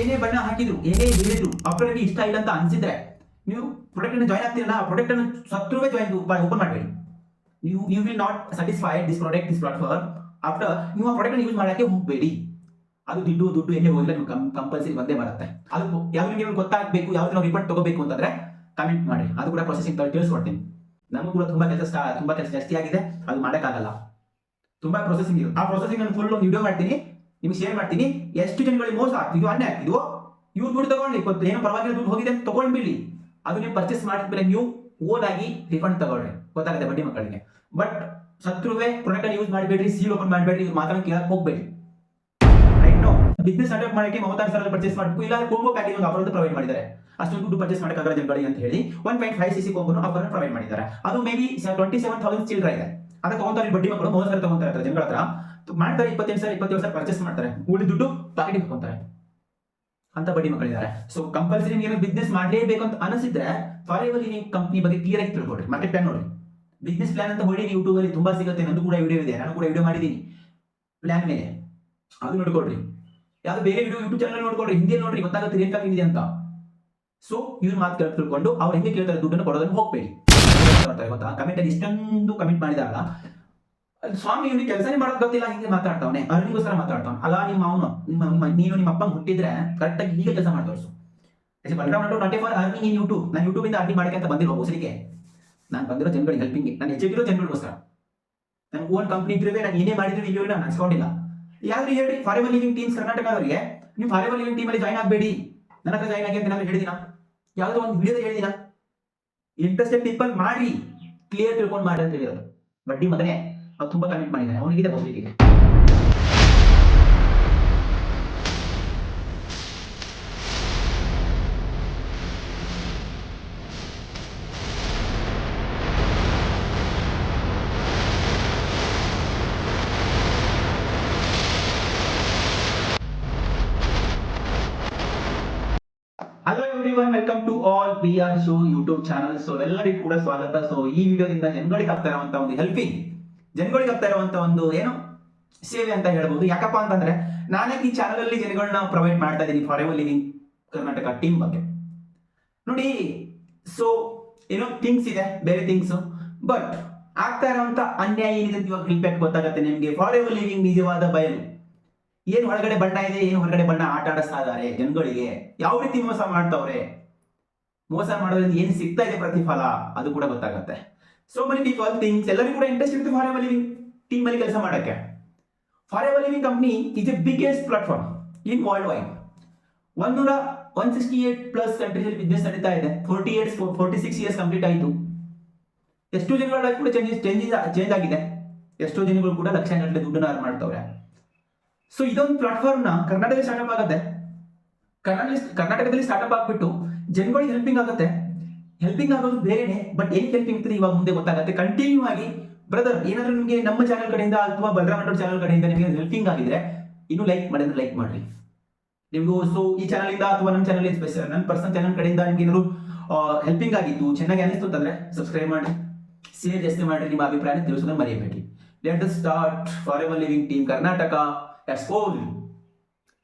ಏನೇ ಬಣ್ಣ ಹಾಕಿದ್ರು, ಏನೇ ಹೇಳಿದ್ರು ಪ್ರಾಡಕ್ಟ್ ಇಷ್ಟ ಇಲ್ಲ ಅಂತ ಅನ್ಸಿದ್ರೆ ನೀವು ಪ್ರಾಡಕ್ಟ್ ಅನ್ನು ಜಾಯ್ನ್ ಆಗ್ತೀರಲ್ಲ, ಆ ಪ್ರಾಡಕ್ಟ್ ಅನ್ನು ಸತ್ರುವೇ ಜಾಯ್ನ್ ಓಪನ್ ಮಾಡಬೇಡಿ. ನೀವು you will not satisfy this product this platform after ನೀವು ಆ ಪ್ರಾಡಕ್ಟ್ ಯೂಸ್ ಮಾಡಕ್ಕೆ ಹೋಗಬೇಡಿ. ಅದು ದುಡ್ಡು ದುಡ್ಡು ಎಲ್ಲೇ ಹೋಗಿಲ್ಲ ನೀವು ಕಂಪಲ್ಸರಿ ಬಂದೇ ಬರುತ್ತೆ. ಅದು ಯಾವ ನಿಮಗೆ ಗೊತ್ತಾಗಬೇಕು, ಯಾವ್ದು ನಾವು ರಿಪೋರ್ಟ್ ತಗೋಬೇಕು ಅಂತಂದ್ರೆ ಕಮೆಂಟ್ ಮಾಡಿ. ಅದು ಕೂಡ ಪ್ರೊಸೆಸಿಂಗ್ ತಿಳಿಸ್ಕೊಡ್ತೀನಿ. ನಮಗೂ ಕೂಡ ತುಂಬಾ ಕೆಲಸ ತುಂಬಾ ಕೆಲಸ ಜಾಸ್ತಿ ಆಗಿದೆ. ಅದು ಮಾಡೋಕ್ಕಾಗಲ್ಲ. ತುಂಬಾ ಪ್ರೊಸೆಸಿಂಗ್ ಆ ಪ್ರೊಸೆಸಿಂಗ್ ನಾನು ಫುಲ್ ಒಂದು ವಿಡಿಯೋ ಮಾಡ್ತೀನಿ. ನಿಮ್ಗೆ ಶೇರ್ ಮಾಡ್ತೀನಿ. ಎಷ್ಟು ಜನಗಳಿಗೆ ಮೋಸ ಆಗ್ತಿದ್ವು ಇದು ಆಗ್ತಿದ್ವು ಇವ್ರು ದುಡ್ಡು ಇಪ್ಪತ್ತು ಏನೋ ಪರವಾಗಿಲ್ಲ, ದುಡ್ಡು ಹೋಗಿದೆ ಅಂತ ತಗೊಂಡ್ಬಿಡಿ ಅದು ನೀವು ಪರ್ಚೇಸ್ ಮಾಡಿದ್ಮೇಲೆ ನೀವು ಓನ್ ಆಗಿ ರಿಫಂಡ್ ತಗೊಳ್ಳಿ. ಗೊತ್ತಾಗುತ್ತೆ ಬಡ್ಡಿ ಮಕ್ಕಳಿಗೆ. ಬಟ್ ಶತ್ರುವೆ ಪ್ರಾಡಕ್ಟ್ ಯೂಸ್ ಮಾಡಬೇಡ್ರಿ ಸೀಲ್ ಓಪನ್ ಮಾಡಬೇಡ್ರಿ, ಇವ್ರು ಮಾತ್ರ ಕೇಳಕ್ ಹೋಗ್ಬೇಡಿ. ರೈಟ್ ನೋ ಬಿಸ್ನೆಸ್ ಸ್ಟಾರ್ಟ್ಅಪ್ ಮಾಡಕ್ಕೆ ಮೂವತ್ತಾರು ಸಾವಿರ ಪರ್ಚೇಸ್ ಮಾಡಬೇಕು ಇಲ್ಲ ಕೋಂಬೋ ಪ್ಯಾಕೇಜ್ ಒಂದು ಆಫರ್ ಪ್ರೊವೈಡ್ ಮಾಡಿದ್ದಾರೆ. ಅಷ್ಟೊಂದು ದುಡ್ಡು ಪರ್ಚೇಸ್ ಮಾಡಕ್ಕಾಗಲ್ಲ ಜನಗಳಿಗೆ ಅಂತ ಹೇಳಿ one point five C C ಕೋಂಬೋನು offer provide ಮಾಡಿದ್ದಾರೆ. ಅದು maybe twenty seven thousand ಚಿಲ್ಡ್ರ ಇದೆ ಅದಕ್ಕೆ ತಗೊಂತಾರೆ ಬಡ್ಡಿ ಮಕ್ಕಳು ಮೂವತ್ತು ಸಾವಿರ ತಗೊಂತಾರೆ ಜನಗಳ ಹತ್ರ. ಮಾಡ್ತಾರೆ ಇಪ್ಪತ್ತೆಂಟು ಸಾವಿರ, ಇಪ್ಪತ್ತೇಳು ಸಾವಿರ ಪರ್ಚೇಸ್ ಮಾಡ್ತಾರೆ. ಉಳಿದ ದುಡ್ಡು ಪಾಕೆಟ್ ಹಾಕೊಂತಾರೆ ಅಂತ ಬಡ್ಡಿ ಮಕ್ಕಳಿದ್ದಾರೆ. ಸೊ ಕಂಪಲ್ಸರಿ ನೀವು ಬಿಸ್ನೆಸ್ ಮಾಡಲೇಬೇಕು ಅಂತ ಅನಿಸಿದ್ರೆ ಫಾರಿವಲ್ಲಿ ನೀವು ಕಂಪ್ನಿ ಬಗ್ಗೆ ಕ್ಲಿಯರ್ ಆಗಿ ತಿಳ್ಕೊಳ್ರಿ. ಮಾರ್ಕೆಟ್ ಪ್ಲಾನ್ ನೋಡಿ ಬಿಸ್ನೆಸ್ ಪ್ಲಾನ್ ಅಂತ ಹೊಡಿ ಯೂಟ್ಯೂಬ್ ಅಲ್ಲಿ ತುಂಬಾ ಸಿಗುತ್ತೆ. ನಂದು ಕೂಡ ವಿಡಿಯೋ ಇದೆ. ನಾನು ಕೂಡ ವಿಡಿಯೋ ಮಾಡಿದ್ದೀನಿ. ಪ್ಲಾನ್ ಮೇಲೆ. ಅದು ನೋಡ್ಕೊಳ್ರಿ. ಯಾವ್ದು ಬೇರೆ ವಿಡಿಯೋ ಯೂಟ್ಯೂಬ್ ಚಾನಲ್ ನೋಡ್ಕೊಳ್ರಿ. ಹಿಂದೆ ನೋಡ್ರಿ, ಗೊತ್ತಾಗುತ್ತೆ ಏನ್ ಆಗಿದೆ ಅಂತ. ಸೊ ಇವ್ರ ಮಾತು ಕೇಳಿ ತಿಳ್ಕೊಂಡು ಅವ್ರು ಹೆಂಗೆ ಕೇಳ್ತಾರೆ ದುಡ್ಡನ್ನು ಕೊಡೋದನ್ನು ಹೋಗ್ಬೇಡಿ. ಗೊತ್ತಾ? ಕಮೆಂಟ್ ಅಲ್ಲಿ ಇಷ್ಟೊಂದು ಕಮೆಂಟ್ ಅಲ್ಲಿ ಸ್ವಾಮಿ ಇವ್ನಿಗೆ ಕೆಲಸನೇ ಮಾಡೋದು ಗೊತ್ತಿಲ್ಲ, ಹಿಂಗೆ ಮಾತಾಡ್ತಾವನೆ. ಅರ್ನಿಗೋಸ್ಕರ ಮಾತಾಡ್ತಾವ್ ಅಲ್ಲ, ನಿಮ್ಮ ಅವನು, ನಿಮ್ಮ ನೀನು ನಿಮ್ಮ ಅಪ್ಪ ಹುಟ್ಟಿದ್ರೆ ಕರೆಕ್ಟಾಗಿ ಹೀಗೆ ಕೆಲಸ ಮಾಡಿ ತೋರಿಸು Balaram not not for earning in YouTube ನಾನು ಯೂಟ್ಯೂಬ್ ಇಂದ ಅರ್ನಿಂಗ್ ಮಾಡಕ್ಕೆ ಅಂತ ಬಂದಿರೋ ಹೊಸರಿಗೆ ನಾನು ಬಂದಿರೋ ಜನಗಳಿಗೆ ಹೆಲ್ಪಿಂಗ್ ನಾನು ಹೆಚ್ಚಿಗಿರೋ ಜನಗಳಿಗೋಸ್ಕರ. ನನ್ನ ಓನ್ ಕಂಪ್ನಿ ಇದ್ರೆ ನಾನು ಏನೇ ಮಾಡಿದ್ರು ಇಲ್ಲಿ ನಾನು ಅನ್ಸ್ಕೊಂಡಿಲ್ಲ. ಯಾರು ಹೇಳಿ ಫಾರೆವರ್ ಲಿವಿಂಗ್ ಟೀಮ್ಸ್ ಕರ್ನಾಟಕದವರಿಗೆ ನೀವು ಫಾರೆವರ್ ಲಿವಿಂಗ್ ಟೀಮಲ್ಲಿ ಜಾಯ್ನ್ ಆಗಬೇಡಿ. ನನ್ನ ಹತ್ರ ಜಾಯ್ನ್ ಆಗಿ ಅಂತ ನಾನು ಹೇಳಿದಿನ ಯಾವುದೋ ಒಂದು ವಿಡಿಯೋದ ಹೇಳಿದಿನ ಇಂಟ್ರೆಸ್ಟೆಡ್ ಪೀಪಲ್ ಮಾಡಿ ಕ್ಲಿಯರ್ ತಿಳ್ಕೊಂಡು ಮಾಡಿ ಅಂತ ಹೇಳಿದ್ರು ಬಡ್ಡಿ ಮಗನೇ. ತುಂಬಾ ಕನೆಕ್ಟ್ ಮಾಡಿದ್ದಾರೆ ಅವನಿಗಿದೆ everyone welcome to all B R show YouTube channel so ಎಲ್ಲರಿಗೂ ಕೂಡ ಸ್ವಾಗತ ಸೊ ಈ ವಿಡಿಯೋದಿಂದ ಜನಗಳಿಗೆ ಆಗ್ತಾ ಇರುವಂತಹ ಒಂದು ಹೆಲ್ಪಿಂಗ್ ಜನಗಳಿಗೆ ಆಗ್ತಾ ಇರುವಂತ ಒಂದು ಏನು ಸೇವೆ ಅಂತ ಹೇಳ್ಬೋದು. ಯಾಕಪ್ಪ ಅಂತಂದ್ರೆ ನಾನೇ ಈ ಚಾನಲ್ ಅಲ್ಲಿ ಜನಗಳನ್ನ ಪ್ರೊವೈಡ್ ಮಾಡ್ತಾ ಇದ್ದೀನಿ for ever living Karnataka team ಬಗ್ಗೆ. ನೋಡಿ ಸೊ ಏನೋ ಥಿಂಗ್ಸ್ ಇದೆ, ಬೇರೆ ಥಿಂಗ್ಸ್ ಬಟ್ ಆಗ್ತಾ ಇರುವಂತ ಅನ್ಯಾಯ ಏನಿದೆ ಇವಾಗ ಇಂಪ್ಯಾಕ್ಟ್ ಗೊತ್ತಾಗುತ್ತೆ ನಿಮ್ಗೆ? ಫಾರ್ ಎವರ್ ಲಿವಿಂಗ್ ನಿಜವಾದ ಬಯಲು. ಏನ್ ಹೊರಗಡೆ ಬಣ್ಣ ಇದೆ, ಏನ್ ಹೊರಗಡೆ ಬಣ್ಣ ಆಟ ಆಡಿಸ್ತಾ ಇದಾರೆ ಜನಗಳಿಗೆ. ಯಾವ ರೀತಿ ಮೋಸ ಮಾಡ್ತಾವ್ರೆ? ಮೋಸ ಮಾಡೋದ್ರಿಂದ ಏನ್ ಸಿಗ್ತಾ ಇದೆ ಪ್ರತಿಫಲ? ಅದು ಕೂಡ ಗೊತ್ತಾಗುತ್ತೆ. ಸೋ ಮೆನಿ ಪೀಪಲ್ ಥಿಂಗ್ಸ್ ಎಲ್ಲರಿಗೂ ಕೂಡ ಇಂಟ್ರೆಸ್ಟ್ ಇರುತ್ತೆ ಫಾರ್ ಎವರ್ ಲಿವಿಂಗ್ ಟೀಮ್ ಅಲ್ಲಿ ಕೆಲಸ ಮಾಡೋಕ್ಕೆ. Forever Living company is a biggest platform in world wide ಒಂದೂರ ಒನ್ ಸಿಕ್ಸ್ಟಿ ಏಟ್ ಪ್ಲಸ್ ಕಂಟ್ರೀಸಲ್ಲಿ ಬಿಸ್ನೆಸ್ ನಡೀತಾ ಇದೆ. Forty eight forty six years complete ಆಯಿತು. ಎಷ್ಟೋ ಜನಗಳ ಲೈಫ್ ಕೂಡ ಚೇಂಜಸ್ ಚೇಂಜಸ್ ಚೇಂಜ್ ಆಗಿದೆ. ಎಷ್ಟೋ ಜನಗಳು ಕೂಡ ಲಕ್ಷಗಟ್ಟಲೆ ದುಡ್ಡನ್ನು ಅರ್ನ್ ಮಾಡ್ತವ್ರೆ. ಸೊ ಇದೊಂದು ಪ್ಲಾಟ್ಫಾರ್ಮ್ನ ಕರ್ನಾಟಕದಲ್ಲಿ ಸ್ಟಾರ್ಟಪ್ ಆಗುತ್ತೆ. ಕರ್ನಾಟಕ, ಕರ್ನಾಟಕದಲ್ಲಿ ಸ್ಟಾರ್ಟಪ್ ಆಗಿಬಿಟ್ಟು ಜನಗಳಿಗೆ ಹೆಲ್ಪಿಂಗ್ ಆಗುತ್ತೆ. ಹೆಲ್ಪಿಂಗ್ ಆಗೋದು ಬೇರೆನೆ ಬಟ್ ಏನಕ್ಕೆ ಹೆಲ್ಪಿಂಗ್ ಇರ್ತದೆ ಇವಾಗ ಮುಂದೆ ಗೊತ್ತಾಗುತ್ತೆ? ಕಂಟಿನ್ಯೂ ಆಗಿ ಬ್ರದರ್ ಏನಾದರೂ ನಿಮಗೆ ನಮ್ಮ ಚಾನಲ್ ಕಡೆಯಿಂದ ಅಥವಾ ಬಲರಾಮ್ ಚಾನಲ್ ಕಡೆಯಿಂದ ನಿಮಗೆ ಹೆಲ್ಪಿಂಗ್ ಆಗಿದ್ರೆ ಇನ್ನೂ ಲೈಕ್ ಮಾಡಿದ್ರೆ ಲೈಕ್ ಮಾಡ್ರಿ. ನಿಮಗೂ ಸೊ ಈ ಚಾನಲ್ ಇಂದ ಅಥವಾ ನಮ್ಮ ಚಾನಲ್ ಸ್ಪೆಷಲ್ ನನ್ನ ಪರ್ಸನಲ್ ಚಾನಲ್ ಕಡೆಯಿಂದ ನಿಮ್ಗೆ ಏನಾದ್ರು ಹೆಲ್ಪಿಂಗ್ ಆಗಿತ್ತು ಚೆನ್ನಾಗಿ ಅನಿಸ್ತು ಅಂತಂದ್ರೆ ಸಬ್ಸ್ಕ್ರೈಬ್ ಮಾಡಿ ಶೇರ್ ಜಾಸ್ತಿ ಮಾಡಿ ನಿಮ್ಮ ಅಭಿಪ್ರಾಯ ತಿಳಿಸೋದನ್ನ ಮರೆಯಬೇಡಿ. Let start Forever Living team Karnataka ಸ್ಕೋಲ್